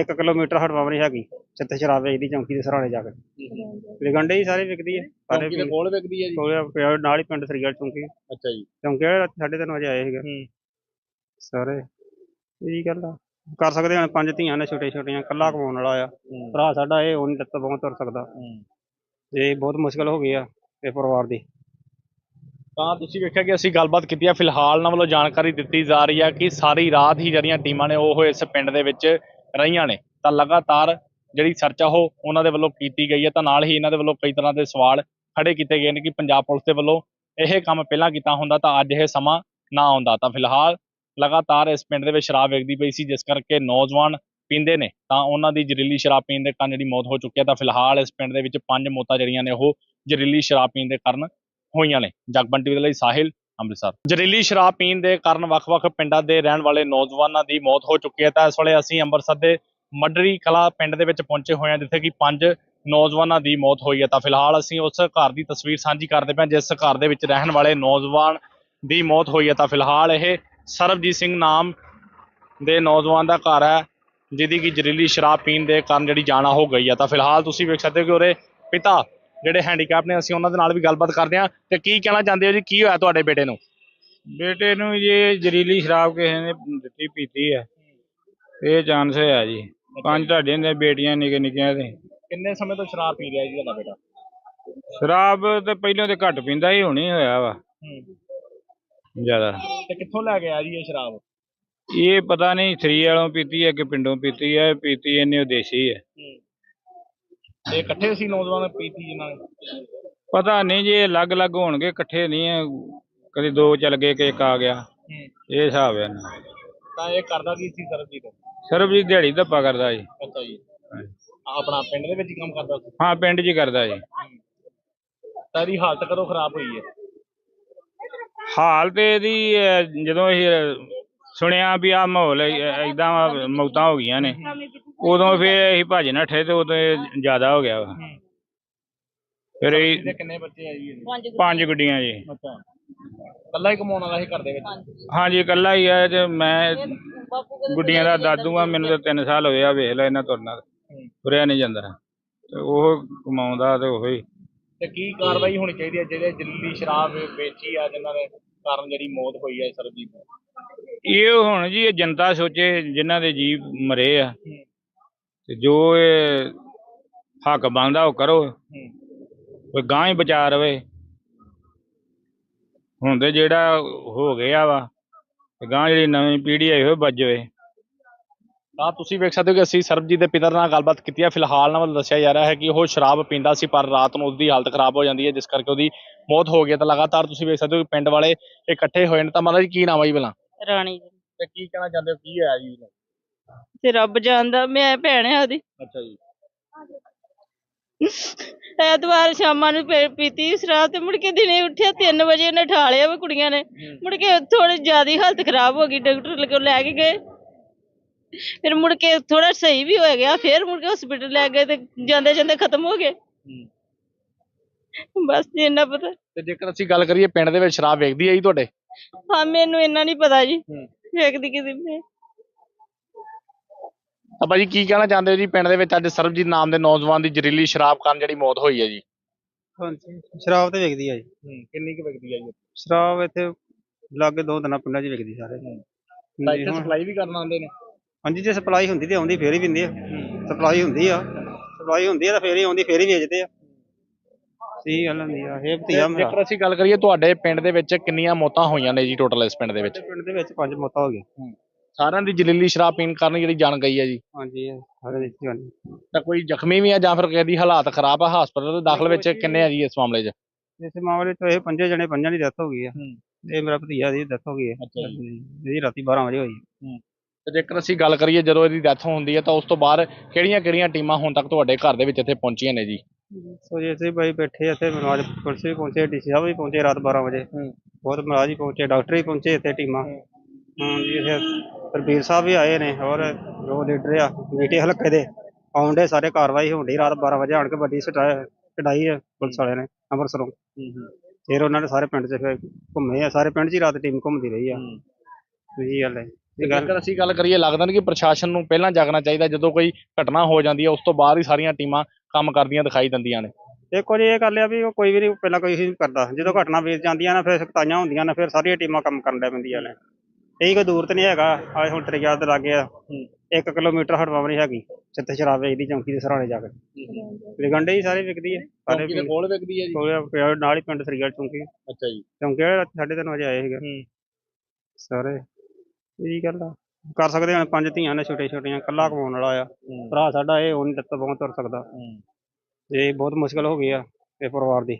ਇੱਕ ਕਿਲੋਮੀਟਰ ਹਟਵਾ ਨਹੀਂ ਹੈਗੀ। ਜਿੱਥੇ ਸ਼ਰਾਬ ਵੇਚਦੀ ਚੌਂਕੀ ਦੇ ਸਰਾਣੇ ਜਾ ਕੇ। ਵਿਗੰਡੇ ਹੀ ਸਾਰੇ ਵਿਕਦੀ ਹੈ ਸਾਰੇ ਦੇ ਕੋਲ ਵਿਕਦੀ ਹੈ ਜੀ? ਕੋਲੇ ਨਾਲ ਹੀ ਪਿੰਡ ਸਰੀਗਲ ਚੌਂਕੀ। ਅੱਛਾ ਜੀ। ਚੌਂਕੀ ਵਾਲੇ ਰਾਤੀ ਸਾਢੇ ਤਿੰਨ ਵਜੇ ਆਏ ਸੀਗੇ। ਸਾਰੇ ਇਹੀ ਗੱਲ ਆ। ਕਰ ਸਕਦੇ ਹਾਂ ਪੰਜ ਧੀਆਂ ਨੇ ਛੋਟੇ ਛੋਟੀਆਂ ਕੱਲਾ ਕਮਾਉਣ ਵਾਲਾ ਆ। ਭਰਾ ਸਾਡਾ ਇਹ ਉਹ ਨਹੀਂ ਲੱਤ ਬਹੁਤ ਤੁਰ ਸਕਦਾ। ਇਹ ਬਹੁਤ ਮੁਸ਼ਕਲ ਹੋ ਗਈ ਆ ਇਹ ਪਰਿਵਾਰ ਦੀ। ਤਾਂ ਤੁਸੀਂ ਵੇਖਿਆ ਕਿ ਅਸੀਂ ਗੱਲਬਾਤ ਕੀਤੀ ਹੈ ਫਿਲਹਾਲ ਨਾਲ ਵੱਲੋਂ ਜਾਣਕਾਰੀ ਦਿੱਤੀ ਜਾ ਰਹੀ ਹੈ ਕਿ ਸਾਰੀ ਰਾਤ ਹੀ ਜਿਹੜੀਆਂ ਟੀਮਾਂ ਨੇ ਉਹ ਇਸ ਪਿੰਡ ਦੇ ਵਿੱਚ ਰਹੀਆਂ ਨੇ। ਤਾਂ ਲਗਾਤਾਰ ਜਿਹੜੀ ਸਰਚ ਆ ਉਹ ਉਹਨਾਂ ਦੇ ਵੱਲੋਂ ਕੀਤੀ ਗਈ ਹੈ ਤਾਂ ਨਾਲ ਹੀ ਇਹਨਾਂ ਦੇ ਵੱਲੋਂ ਕਈ ਤਰ੍ਹਾਂ ਦੇ ਸਵਾਲ ਖੜੇ ਕੀਤੇ ਗਏ ਨੇ ਕਿ ਪੰਜਾਬ ਪੁਲਿਸ ਦੇ ਵੱਲੋਂ ਇਹ ਕੰਮ ਪਹਿਲਾਂ ਕੀਤਾ ਹੁੰਦਾ ਤਾਂ ਅੱਜ ਇਹ ਸਮਾਂ ਨਾ ਆਉਂਦਾ। ਤਾਂ ਫਿਲਹਾਲ ਲਗਾਤਾਰ ਇਸ ਪਿੰਡ ਦੇ ਵਿੱਚ ਸ਼ਰਾਬ ਵੇਚਦੀ ਪਈ ਸੀ, ਜਿਸ ਕਰਕੇ ਨੌਜਵਾਨ ਪੀਂਦੇ ਨੇ, ਤਾਂ ਉਹਨਾਂ ਦੀ ਜ਼ਹਿਰੀਲੀ ਸ਼ਰਾਬ ਪੀਣ ਦੇ ਕਾਰਨ ਜਿਹੜੀ ਮੌਤ ਹੋ ਚੁੱਕੀ ਹੈ, ਤਾਂ ਫਿਲਹਾਲ ਇਸ ਪਿੰਡ ਦੇ ਵਿੱਚ ਪੰਜ ਮੌਤਾਂ ਜਿਹੜੀਆਂ ਨੇ, ਉਹ ਜ਼ਹਿਰੀਲੀ ਸ਼ਰਾਬ ਪੀਣ ਦੇ ਕਾਰਨ ਹੋਈਆਂ ਨੇ। ਜਗਬੰਟੀ ਟੀਵੀ ਦੇ ਲਈ ਸਾਹਿਲ ਅੰਮ੍ਰਿਤਸਰ। ਜ਼ਹਿਰੀਲੀ ਸ਼ਰਾਬ ਪੀਣ ਦੇ ਕਾਰਨ ਵੱਖ-ਵੱਖ ਪਿੰਡਾਂ ਦੇ ਰਹਿਣ ਵਾਲੇ ਨੌਜਵਾਨਾਂ ਦੀ ਮੌਤ ਹੋ ਚੁੱਕੀ ਹੈ, ਤਾਂ ਇਸ ਵੇਲੇ ਅਸੀਂ ਅੰਮ੍ਰਿਤਸਰ ਦੇ ਮੱਡਰੀ ਕਲਾ ਪਿੰਡ ਦੇ ਵਿੱਚ ਪਹੁੰਚੇ ਹੋਏ ਹਾਂ, ਜਿੱਥੇ ਕਿ ਪੰਜ ਨੌਜਵਾਨਾਂ ਦੀ ਮੌਤ ਹੋਈ ਹੈ। ਤਾਂ ਫਿਲਹਾਲ ਅਸੀਂ ਉਸ ਘਰ ਦੀ ਤਸਵੀਰ ਸਾਂਝੀ ਕਰਦੇ ਪਏ ਜਿਸ ਘਰ ਦੇ ਵਿੱਚ ਰਹਿਣ ਵਾਲੇ ਨੌਜਵਾਨ ਦੀ ਮੌਤ ਹੋਈ ਹੈ, ਤਾਂ ਫਿਲਹਾਲ ਇਹ ਸਰਬਜੀਤ ਸਿੰਘ ਨਾਮ ਦੇ ਨੌਜਵਾਨ ਦਾ ਘਰ ਹੈ ਜਿਹਦੀ ਕਿ ਜ਼ਹਿਰੀਲੀ ਸ਼ਰਾਬ ਪੀਣ ਦੇ ਕਾਰਨ ਜਿਹੜੀ ਜਾਣਾ ਹੋ ਗਈ ਹੈ ਤਾਂ ਫਿਲਹਾਲ ਤੁਸੀਂ ਵੇਖ ਸਕਦੇ ਹੋ ਕਿ ਉਹਦੇ ਪਿਤਾ ਜਿਹੜੇ ਹੈਂਡੀਕੈਪ ਨੇ ਅਸੀਂ ਉਹਨਾਂ ਦੇ ਨਾਲ ਵੀ ਗੱਲਬਾਤ ਕਰਦੇ ਹਾਂ। ਤੇ ਕੀ ਕਹਿਣਾ ਚਾਹੁੰਦੇ ਹੋ ਜੀ? ਕੀ ਹੋਇਆ ਤੁਹਾਡੇ ਬੇਟੇ ਨੂੰ? ਬੇਟੇ ਨੂੰ ਇਹ ਜ਼ਹਿਰੀਲੀ ਸ਼ਰਾਬ ਕਿਸੇ ਨੇ ਦਿੱਤੀ ਪੀਤੀ ਹੈ ਇਹ ਚਾਂਸ ਹੋਇਆ ਜੀ। ਪੰਜ ਤੁਹਾਡੇ ਨੇ ਬੇਟੀਆਂ ਨਿੱਕੇ ਨਿੱਕੀਆਂ ਤੇ ਕਿੰਨੇ ਸਮੇਂ ਤੋਂ ਸ਼ਰਾਬ ਪੀ ਰਿਹਾ ਜੀ ਤੁਹਾਡਾ ਬੇਟਾ? ਸ਼ਰਾਬ ਤੇ ਪਹਿਲਾਂ ਤੇ ਘੱਟ ਪੀਂਦਾ ਹੀ ਹੁਣੀ ਹੋਇਆ ਵਾ। ਜ਼ਿਆਦਾ। ਤੇ ਕਿੱਥੋਂ ਲੈ ਕੇ ਆਇਆ ਜੀ ਇਹ ਸ਼ਰਾਬ? ਇਹ ਪਤਾ ਨਹੀਂ ਥਰੀ ਵਾਲੋਂ ਪੀਤੀ ਹੈ ਕਿ ਪਿੰਡੋਂ ਪੀਤੀ ਹੈ? ਪੀਤੀ ਇਹਨੇ ਉਹ ਦੇਸੀ ਹੈ। ਇਹ ਇਕੱਠੇ ਸੀ ਨੌਜਵਾਨ ਪੀਤੀ ਜਿਨ੍ਹਾਂ ਨੇ? ਪਤਾ ਨਹੀਂ ਜੀ ਇਹ ਅਲੱਗ-ਅਲੱਗ ਹੋਣਗੇ ਇਕੱਠੇ ਨਹੀਂ ਹੈ। ਕਦੇ ਦੋ ਚੱਲ ਗਏ ਕਿ ਇੱਕ ਆ ਗਿਆ। ਇਹ ਹਿਸਾਬ ਹੈ ਨਾ ਤਾਂ ਇਹ ਕਰਦਾ ਕੀ ਸੀ ਸਰਬਜੀਤ? ਸਰਬਜੀਤ ਦਿਹਾੜੀ ਧੱਪਾ ਕਰਦਾ ਜੀ। ਅੱਛਾ ਜੀ। ਆਪਣਾ ਪਿੰਡ ਦੇ ਵਿੱਚ ਹੀ ਕੰਮ ਕਰਦਾ ਸੀ? ਹਾਂ ਪਿੰਡ 'ਚ ਹੀ ਕਰਦਾ ਜੀ। ਤਾਂ ਇਹਦੀ ਹਾਲਤ ਕਦੋਂ ਖਰਾਬ ਹੋਈ ਹੈ? ਹਾਲ ਤੇ ਇਹਦੀ ਅਹ, ਜਦੋਂ ਇਹ ਸੁਣਿਆ ਵੀ ਆ ਮਾਹੌਲ ਇਦਾਂ ਮੌਤਾਂ ਹੋ ਗਈਆਂ ਨੇ ਉਦੋਂ ਫਿਰ ਅਸੀਂ ਭੱਜ ਨੱਠੇ ਤੇ ਉਦੋਂ ਇਹ ਜ਼ਿਆਦਾ ਹੋ ਗਿਆ ਵਾ। ਫਿਰ ਇਹ ਇਹਦੇ ਕਿੰਨੇ ਬੱਚੇ ਆ ਜੀ ਇਹਦੇ? ਪੰਜ ਗੁੱਡੀਆਂ। ਜੀ। ਅੱਛਾ। ਕੱਲਾ ਹੀ ਕਮਾਉਣ ਵਾਲਾ ਸੀ ਘਰ ਦੇ ਵਿੱਚ? ਹਾਂਜੀ ਇਕੱਲਾ ਹੀ ਆ ਤੇ ਮੈਂ ਗੁੱਡੀਆਂ ਦਾ ਦਾਦੂ ਆ ਮੈਨੂੰ ਤਾਂ 3 ਸਾਲ ਹੋਏ ਆ ਵੇਖ ਲੈ ਇਹਨਾਂ ਤੁਰਨਾ। ਤੁਰਿਆ ਨਹੀਂ ਜਾਂਦਾ। ਤੇ ਉਹ ਕਮਾਉਂਦਾ ਤੇ ਉਹ ਹੀ ਤੇ ਕੀ ਕਾਰਵਾਈ ਹੋਣੀ ਚਾਹੀਦੀ ਹੈ? ਜਿਹੜੇ ਦਿੱਲੀ ਸ਼ਰਾਬ ਵੇਚੀ ਆ ਜਿਨ੍ਹਾਂ ਦੇ ਕਾਰਨ ਜਿਹੜੀ ਮੌਤ ਹੋਈ ਹੈ ਸਰਬਜੀਤ ਦੀ? ਇਹ ਹੁਣ ਜੀ ਇਹ ਜਨਤਾ ਸੋਚੇ ਜਿਨ੍ਹਾਂ ਦੇ ਜੀਵ ਮਰੇ ਆ। ਤੇ ਜੋ ਇਹ ਹੱਕ ਬਣਦਾ ਉਹ ਕਰੋ। ਕੋਈ ਗਾਂ ਹੀ ਬਚਾ ਰਵੇ। ਹੁਣ ਤੇ ਜਿਹੜਾ ਹੋ ਗਿਆ ਵਾ ਤੇ ਗਾਂ ਜਿਹੜੀ ਨਵੀਂ ਪੀੜ੍ਹੀ ਆਈ ਹੋਏ ਬਚ ਜਾਵੇ। ਤਾਂ ਤੁਸੀਂ ਵੇਖ ਸਕਦੇ ਹੋ ਕਿ ਅਸੀਂ ਸਰਬਜੀਤ ਦੇ ਪਿਤਾ ਨਾਲ ਗੱਲਬਾਤ ਕੀਤੀ ਹੈ। ਫਿਲਹਾਲ ਨਾਲ ਦੱਸਿਆ ਜਾ ਰਿਹਾ ਹੈ ਕਿ ਉਹ ਸ਼ਰਾਬ ਪੀਂਦਾ ਸੀ ਪਰ ਰਾਤ ਨੂੰ ਉਹਦੀ ਹਾਲਤ ਖਰਾਬ ਹੋ ਜਾਂਦੀ ਹੈ ਜਿਸ ਕਰਕੇ ਉਹਦੀ ਮੌਤ ਹੋ ਗਈ ਤਾਂ ਲਗਾਤਾਰ ਤੁਸੀਂ ਵੇਖ ਸਕਦੇ ਹੋ ਕਿ ਪਿੰਡ ਵਾਲੇ ਇਕੱਠੇ ਹੋਏ ਨੇ। ਤਾਂ ਮਾਤਾ ਜੀ ਕੀ ਨਾਮ ਹੈ ਜੀ ਪਹਿਲਾਂ? ਰਾਣੀ ਜੀ। ਤੇ ਕੀ ਕਹਿਣਾ ਚਾਹੁੰਦੇ ਹੋ? ਕੀ ਹੋਇਆ ਜੀ? ਤੇ ਰੱਬ ਜਾਣਦਾ ਮੈਂ ਭੈਣ ਆ ਉਹਦੀ। ਅੱਛਾ ਜੀ। ਐਤਵਾਰ ਸ਼ਾਮਾਂ ਨੂੰ ਪੀ- ਪੀਤੀ ਸ਼ਰਾਬ ਤੇ ਮੁੜ ਕੇ ਦਿਨੇ ਉੱਠਿਆ 3 ਵਜੇ ਉਹਨੇ ਠਾ ਲਿਆ ਵਾ ਕੁੜੀਆਂ ਨੇ। ਮੁੜ ਕੇ ਥੋੜੀ ਜ਼ਿਆਦਾ ਹਾਲਤ ਖਰਾਬ ਹੋ ਗਈ ਡਾਕਟਰ ਕੋਲ ਲੈ ਕੇ ਗਏ। ਫਿਰ ਮੁੜ ਕੇ ਥੋੜਾ ਸਹੀ ਵੀ ਹੋ ਗਿਆ ਫਿਰ ਮੁੜ ਕੇ ਹਸਪੀਟਲ ਲੈ ਗਏ ਤੇ ਜਾਂਦੇ ਜਾਂਦੇ ਖਤਮ ਹੋ ਗਏ। ਬਸ ਜੀ ਇੰਨਾ ਪਤਾ। ਤੇ ਜੇਕਰ ਅਸੀਂ ਗੱਲ ਕਰੀਏ ਪਿੰਡ ਦੇ ਵਿੱਚ ਸ਼ਰਾਬ ਵੇਚਦੀ ਹੈ ਜੀ ਤੁਹਾਡੇ? ਹਾਂ ਮੈਨੂੰ ਇੰਨਾ ਨਹੀਂ ਪਤਾ ਜੀ। ਵੇਖਦੀ ਕਿਸੇ ਨੇ ਤਾਂ ਭਾਜੀ ਕੀ ਕਹਿਣਾ ਚਾਹੁੰਦੇ ਹੋ ਜੀ ਪਿੰਡ ਦੇ ਵਿੱਚ ਅੱਜ ਸਰਬਜੀਤ ਨਾਮ ਦੇ ਨੌਜਵਾਨ ਦੀ ਜ਼ਹਿਰੀਲੀ ਸ਼ਰਾਬ ਕਾਰਨ ਜਿਹੜੀ ਮੌਤ ਹੋਈ ਹੈ ਜੀ? ਹਾਂਜੀ ਸ਼ਰਾਬ ਤੇ ਵਿਕਦੀ ਆ ਜੀ। ਕਿੰਨੀ ਕੁ ਵਿਕਦੀ ਹੈ ਜੀ? ਸ਼ਰਾਬ ਇੱਥੇ ਲਾਗੇ ਦੋ ਦਿਨਾਂ ਪਿੰਡਾਂ 'ਚ ਵਿਕਦੀ ਸਾਰੇ। ਤਾਂ ਇੱਥੇ ਸਪਲਾਈ ਵੀ ਕਰਨ ਆਉਂਦੇ ਨੇ? ਹਾਂਜੀ ਜੇ ਸਪਲਾਈ ਹੁੰਦੀ ਤੇ ਆਉਂਦੀ ਫੇਰ ਹੀ ਪਿੰਦੇ ਆ। ਸਪਲਾਈ ਹੁੰਦੀ ਆ। ਸਪਲਾਈ ਹੁੰਦੀ ਆ ਤਾਂ ਫੇਰ ਹੀ ਆਉਂਦੀ ਫੇਰ ਹੀ ਵੇਚਦੇ ਆ। ਸਹੀ ਗੱਲ ਹੁੰਦੀ ਆ ਇਹ ਭਤੀਆ ਮੇਰਾ ਜੇਕਰ ਅਸੀਂ ਗੱਲ ਕਰੀਏ ਤੁਹਾਡੇ ਪਿੰਡ ਦੇ ਵਿੱਚ ਕਿੰਨੀਆਂ ਮੌਤਾਂ ਹੋਈਆਂ ਨੇ ਜੀ ਟੋਟਲ ਇਸ ਪਿੰਡ ਦੇ ਵਿੱਚ? ਪਿੰਡ ਦੇ ਵਿੱਚ ਪੰਜ ਮੌਤਾਂ ਹੋ ਗਈਆਂ। ਸਾਰਿਆਂ ਦੀ ਜ਼ਹਿਰੀਲੀ ਸ਼ਰਾਬ ਪੀਣ ਕਾਰਨ ਜਿਹੜੀ ਜਾਨ ਗਈ ਹੈ ਜੀ। ਹਾਂਜੀ ਸਾਰੇ ਦੇਖੀ ਗੱਲ ਤਾਂ ਕੋਈ ਜ਼ਖਮੀ ਵੀ ਆ ਜਾਂ ਫਿਰ ਕਿਸੇ ਦੀ ਹਾਲਾਤ ਖਰਾਬ ਆ ਹਸਪਤਾਲ ਦੇ ਦਾਖਲ ਵਿੱਚ ਕਿੰਨੇ ਆ ਜੀ ਇਸ ਮਾਮਲੇ 'ਚ? ਇਸ ਮਾਮਲੇ 'ਚ ਇਹ ਪੰਜੇ ਜਣੇ ਪੰਜਾਂ ਦੀ ਡੈਥ ਹੋ ਗਈ ਆ। ਇਹ ਮੇਰਾ ਭਤੀਆ ਦੀ ਡੈਥ ਹੋ ਗਈ ਅੱਛਾ ਇਹਦੀ ਰਾਤੀ 12 ਵਜੇ ਹੋਈ ਤੇ ਜੇਕਰ ਅਸੀਂ ਗੱਲ ਕਰੀਏ ਜਦੋਂ ਇਹਦੀ ਡੈਥ ਹੁੰਦੀ ਹੈ ਤਾਂ ਉਸ ਤੋਂ ਬਾਅਦ ਕਿਹੜੀਆਂ ਕਿਹੜੀਆਂ ਟੀਮਾਂ ਹੁਣ ਤੱਕ ਤੁਹਾਡੇ ਘਰ ਦੇ ਵਿੱਚ ਇੱਥੇ ਪਹੁੰਚੀਆਂ ਨੇ ਜੀ? ਸੋ ਜੇ ਅਸੀਂ ਬਾਈ ਬੈਠੇ ਇੱਥੇ ਮਨਵਾਜ ਪੁਲਿਸ ਵੀ ਪਹੁੰਚੇ ਡੀਸੀ ਸਾਹਿਬ ਵੀ ਪਹੁੰਚੇ ਰਾਤ 12 ਵਜੇ। ਬਹੁਤ ਮਹਾਰਾਜ ਵੀ ਪਹੁੰਚੇ ਡਾਕਟਰ ਵੀ ਪਹੁੰਚੇ ਇੱਥੇ ਟੀਮਾਂ। ਹਾਂ। ਜੀ ਇੱਥੇ ਸਰਬੀਰ ਸਾਹਿਬ ਵੀ ਆਏ ਨੇ ਔਰ ਜੋ ਲੀਡਰ ਆ ਮੀਟੇ ਹਲਕੇ ਦੇ ਆਉਂਦੇ ਸਾਰੇ ਕਾਰਵਾਈ ਹੋਣ ਡਈ ਰਾਤ 12 ਵਜੇ ਆਣ ਕੇ ਵੱਡੀ ਸਟਾ- ਕਢਾਈ ਹੈ ਪੁਲਿਸ ਵਾਲਿਆਂ ਨੇ ਅੰਮ੍ਰਿਤਸਰੋਂ। ਫਿਰ ਉਹਨਾਂ ਨੇ ਸਾਰੇ ਪਿੰਡ 'ਚ ਘੁੰਮੇ ਆ ਸਾਰੇ ਪਿੰਡ 'ਚ ਹੀ ਰਾਤ ਟੀਮ ਘੁੰਮਦੀ ਰਹੀ ਆ। ਇਹ ਗੱਲ ਹੈ। ਜੇਕਰ ਅਸੀਂ ਗੱਲ ਕਰੀਏ ਲੱਗਦਾ ਨਹੀਂ ਕਿ ਪ੍ਰਸ਼ਾਸਨ ਨੂੰ ਪਹਿਲਾਂ ਜਾਗਣਾ ਚਾਹੀਦਾ ਜਦੋਂ ਕੋਈ ਘਟਨਾ ਹੋ ਜਾਂਦੀ ਹੈ ਉਸ ਤੋਂ ਬਾਅਦ ਹੀ ਸਾਰੀਆਂ ਟੀਮਾਂ ਕੰਮ ਕਰਦੀਆਂ ਦਿਖਾਈ ਦਿੰਦੀਆਂ ਨੇ। ਦੇਖੋ ਜੀ ਇਹ ਗੱਲ ਆ ਵੀ ਕੋਈ ਵੀ ਨਹੀਂ ਪਹਿਲਾਂ ਕੋਈ ਨਹੀਂ ਕਰਦਾ। ਜਦੋਂ ਘਟਨਾ ਵੇਚ ਜਾਂਦੀਆਂ ਨਾ ਫਿਰ ਸਖਤਾਈਆਂ ਹੁੰਦੀਆਂ ਨੇ ਫਿਰ ਸਾਰੀਆਂ ਟੀਮਾਂ ਕੰਮ ਕਰਨ ਲੱਗ ਪੈਂਦੀਆਂ ਨੇ। ਇਹੀ ਕੋਈ ਦੂਰ ਤੇ ਨਹੀਂ ਹੈਗਾ। ਆਹ ਹੁਣ ਤੇਰੇ ਯਾਦ ਲੱਗ ਗਿਆ ਇੱਕ ਕਿਲੋਮੀਟਰ ਹਟਵਾ ਨਹੀਂ ਹੈਗੀ। ਜਿੱਥੇ ਸ਼ਰਾਬ ਵੇਚਦੀ ਚੌਂਕੀ ਦੇ ਸਰਾਣੇ ਜਾ ਕੇ। ਲਿਗੰਡੇ ਹੀ ਸਾਰੇ ਵਿਕਦੀ ਹੈ ਸਾਰੇ ਕੋਲ ਵਿਕਦੀ ਹੈ ਜੀ। ਕੋਲੇ ਨਾਲ ਹੀ ਪਿੰਡ ਸਰੀਗੜ ਚੌਂਕੀ। ਅੱਛਾ ਜੀ। ਚੌਂਕੀ ਵਾਲੇ ਰਾਤੀ ਸਾਢੇ ਤਿੰਨ ਵਜੇ ਆਏ ਸੀਗੇ। ਸਾਰੇ ਇਹੀ ਗੱਲ ਆ। ਕਰ ਸਕਦੇ ਹਾਂ ਪੰਜ ਧੀਆਂ ਨੇ ਛੋਟੇ ਛੋਟੀਆਂ ਕੱਲਾ ਕਮਾਉਣ ਵਾਲਾ ਆ। ਭਰਾ ਸਾਡਾ ਇਹ ਉਹ ਨਹੀਂ ਦਿੱਤਾ ਬਹੁਤ ਤੁਰ ਸਕਦਾ। ਇਹ ਬਹੁਤ ਮੁਸ਼ਕਲ ਹੋ ਗਈ ਆ ਇਹ ਪਰਿਵਾਰ ਦੀ।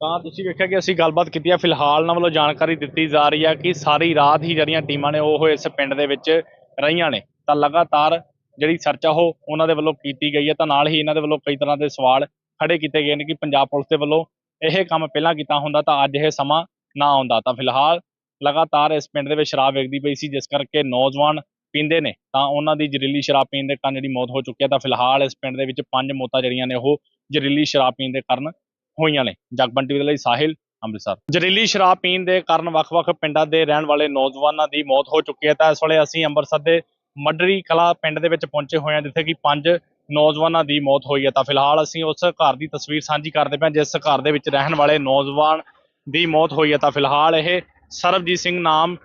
ਤਾਂ ਤੁਸੀਂ ਵੇਖਿਆ ਕਿ ਅਸੀਂ ਗੱਲਬਾਤ ਕੀਤੀ ਹੈ ਫਿਲਹਾਲ ਉਹਨਾਂ ਵੱਲੋਂ ਜਾਣਕਾਰੀ ਦਿੱਤੀ ਜਾ ਰਹੀ ਹੈ ਕਿ ਸਾਰੀ ਰਾਤ ਹੀ ਜਿਹੜੀਆਂ ਟੀਮਾਂ ਨੇ ਉਹ ਇਸ ਪਿੰਡ ਦੇ ਵਿੱਚ ਰਹੀਆਂ ਨੇ। ਤਾਂ ਲਗਾਤਾਰ ਜਿਹੜੀ ਸਰਚ ਆ ਉਹ ਉਹਨਾਂ ਦੇ ਵੱਲੋਂ ਕੀਤੀ ਗਈ ਹੈ ਤਾਂ ਨਾਲ ਹੀ ਇਹਨਾਂ ਦੇ ਵੱਲੋਂ ਕਈ ਤਰ੍ਹਾਂ ਦੇ ਸਵਾਲ ਖੜੇ ਕੀਤੇ ਗਏ ਨੇ ਕਿ ਪੰਜਾਬ ਪੁਲਿਸ ਦੇ ਵੱਲੋਂ ਇਹ ਕੰਮ ਪਹਿਲਾਂ ਕੀਤਾ ਹੁੰਦਾ ਤਾਂ ਅੱਜ ਇਹ ਸਮਾਂ ਨਾ ਆਉਂਦਾ। ਤਾਂ ਫਿਲਹਾਲ ਲਗਾਤਾਰ ਇਸ ਪਿੰਡ ਦੇ ਵਿੱਚ ਸ਼ਰਾਬ ਵਿਕਦੀ ਪਈ ਸੀ, ਜਿਸ ਕਰਕੇ ਨੌਜਵਾਨ ਪੀਂਦੇ ਨੇ, ਤਾਂ ਉਹਨਾਂ ਦੀ ਜ਼ਹਿਰੀਲੀ ਸ਼ਰਾਬ ਪੀਣ ਦੇ ਕਾਰਨ ਜਿਹੜੀ ਮੌਤ ਹੋ ਚੁੱਕੀ ਹੈ, ਤਾਂ ਫਿਲਹਾਲ ਇਸ ਪਿੰਡ ਦੇ ਵਿੱਚ ਪੰਜ ਮੌਤਾਂ ਜਿਹੜੀਆਂ ਨੇ, ਉਹ ਜ਼ਹਿਰੀਲੀ ਸ਼ਰਾਬ ਪੀਣ ਦੇ ਕਾਰਨ ਹੋਈਆਂ ਨੇ। ਜਗਬੰਟੀ ਦੇ ਲਈ ਸਾਹਿਲ ਅੰਮ੍ਰਿਤਸਰ। ਜ਼ਹਿਰੀਲੀ ਸ਼ਰਾਬ ਪੀਣ ਦੇ ਕਾਰਨ ਵੱਖ-ਵੱਖ ਪਿੰਡਾਂ ਦੇ ਰਹਿਣ ਵਾਲੇ ਨੌਜਵਾਨਾਂ ਦੀ ਮੌਤ ਹੋ ਚੁੱਕੀ ਹੈ, ਤਾਂ ਇਸ ਵੇਲੇ ਅਸੀਂ ਅੰਮ੍ਰਿਤਸਰ ਦੇ ਮੱਡਰੀ ਕਲਾ ਪਿੰਡ ਦੇ ਵਿੱਚ ਪਹੁੰਚੇ ਹੋਏ ਹਾਂ, ਜਿੱਥੇ ਕਿ ਪੰਜ ਨੌਜਵਾਨਾਂ ਦੀ ਮੌਤ ਹੋਈ ਹੈ। ਤਾਂ ਫਿਲਹਾਲ ਅਸੀਂ ਉਸ ਘਰ ਦੀ ਤਸਵੀਰ ਸਾਂਝੀ ਕਰਦੇ ਪਏ ਜਿਸ ਘਰ ਦੇ ਵਿੱਚ ਰਹਿਣ ਵਾਲੇ ਨੌਜਵਾਨ ਦੀ ਮੌਤ ਹੋਈ ਹੈ, ਤਾਂ ਫਿਲਹਾਲ ਇਹ ਸਰਬਜੀਤ ਸਿੰਘ ਨਾਮ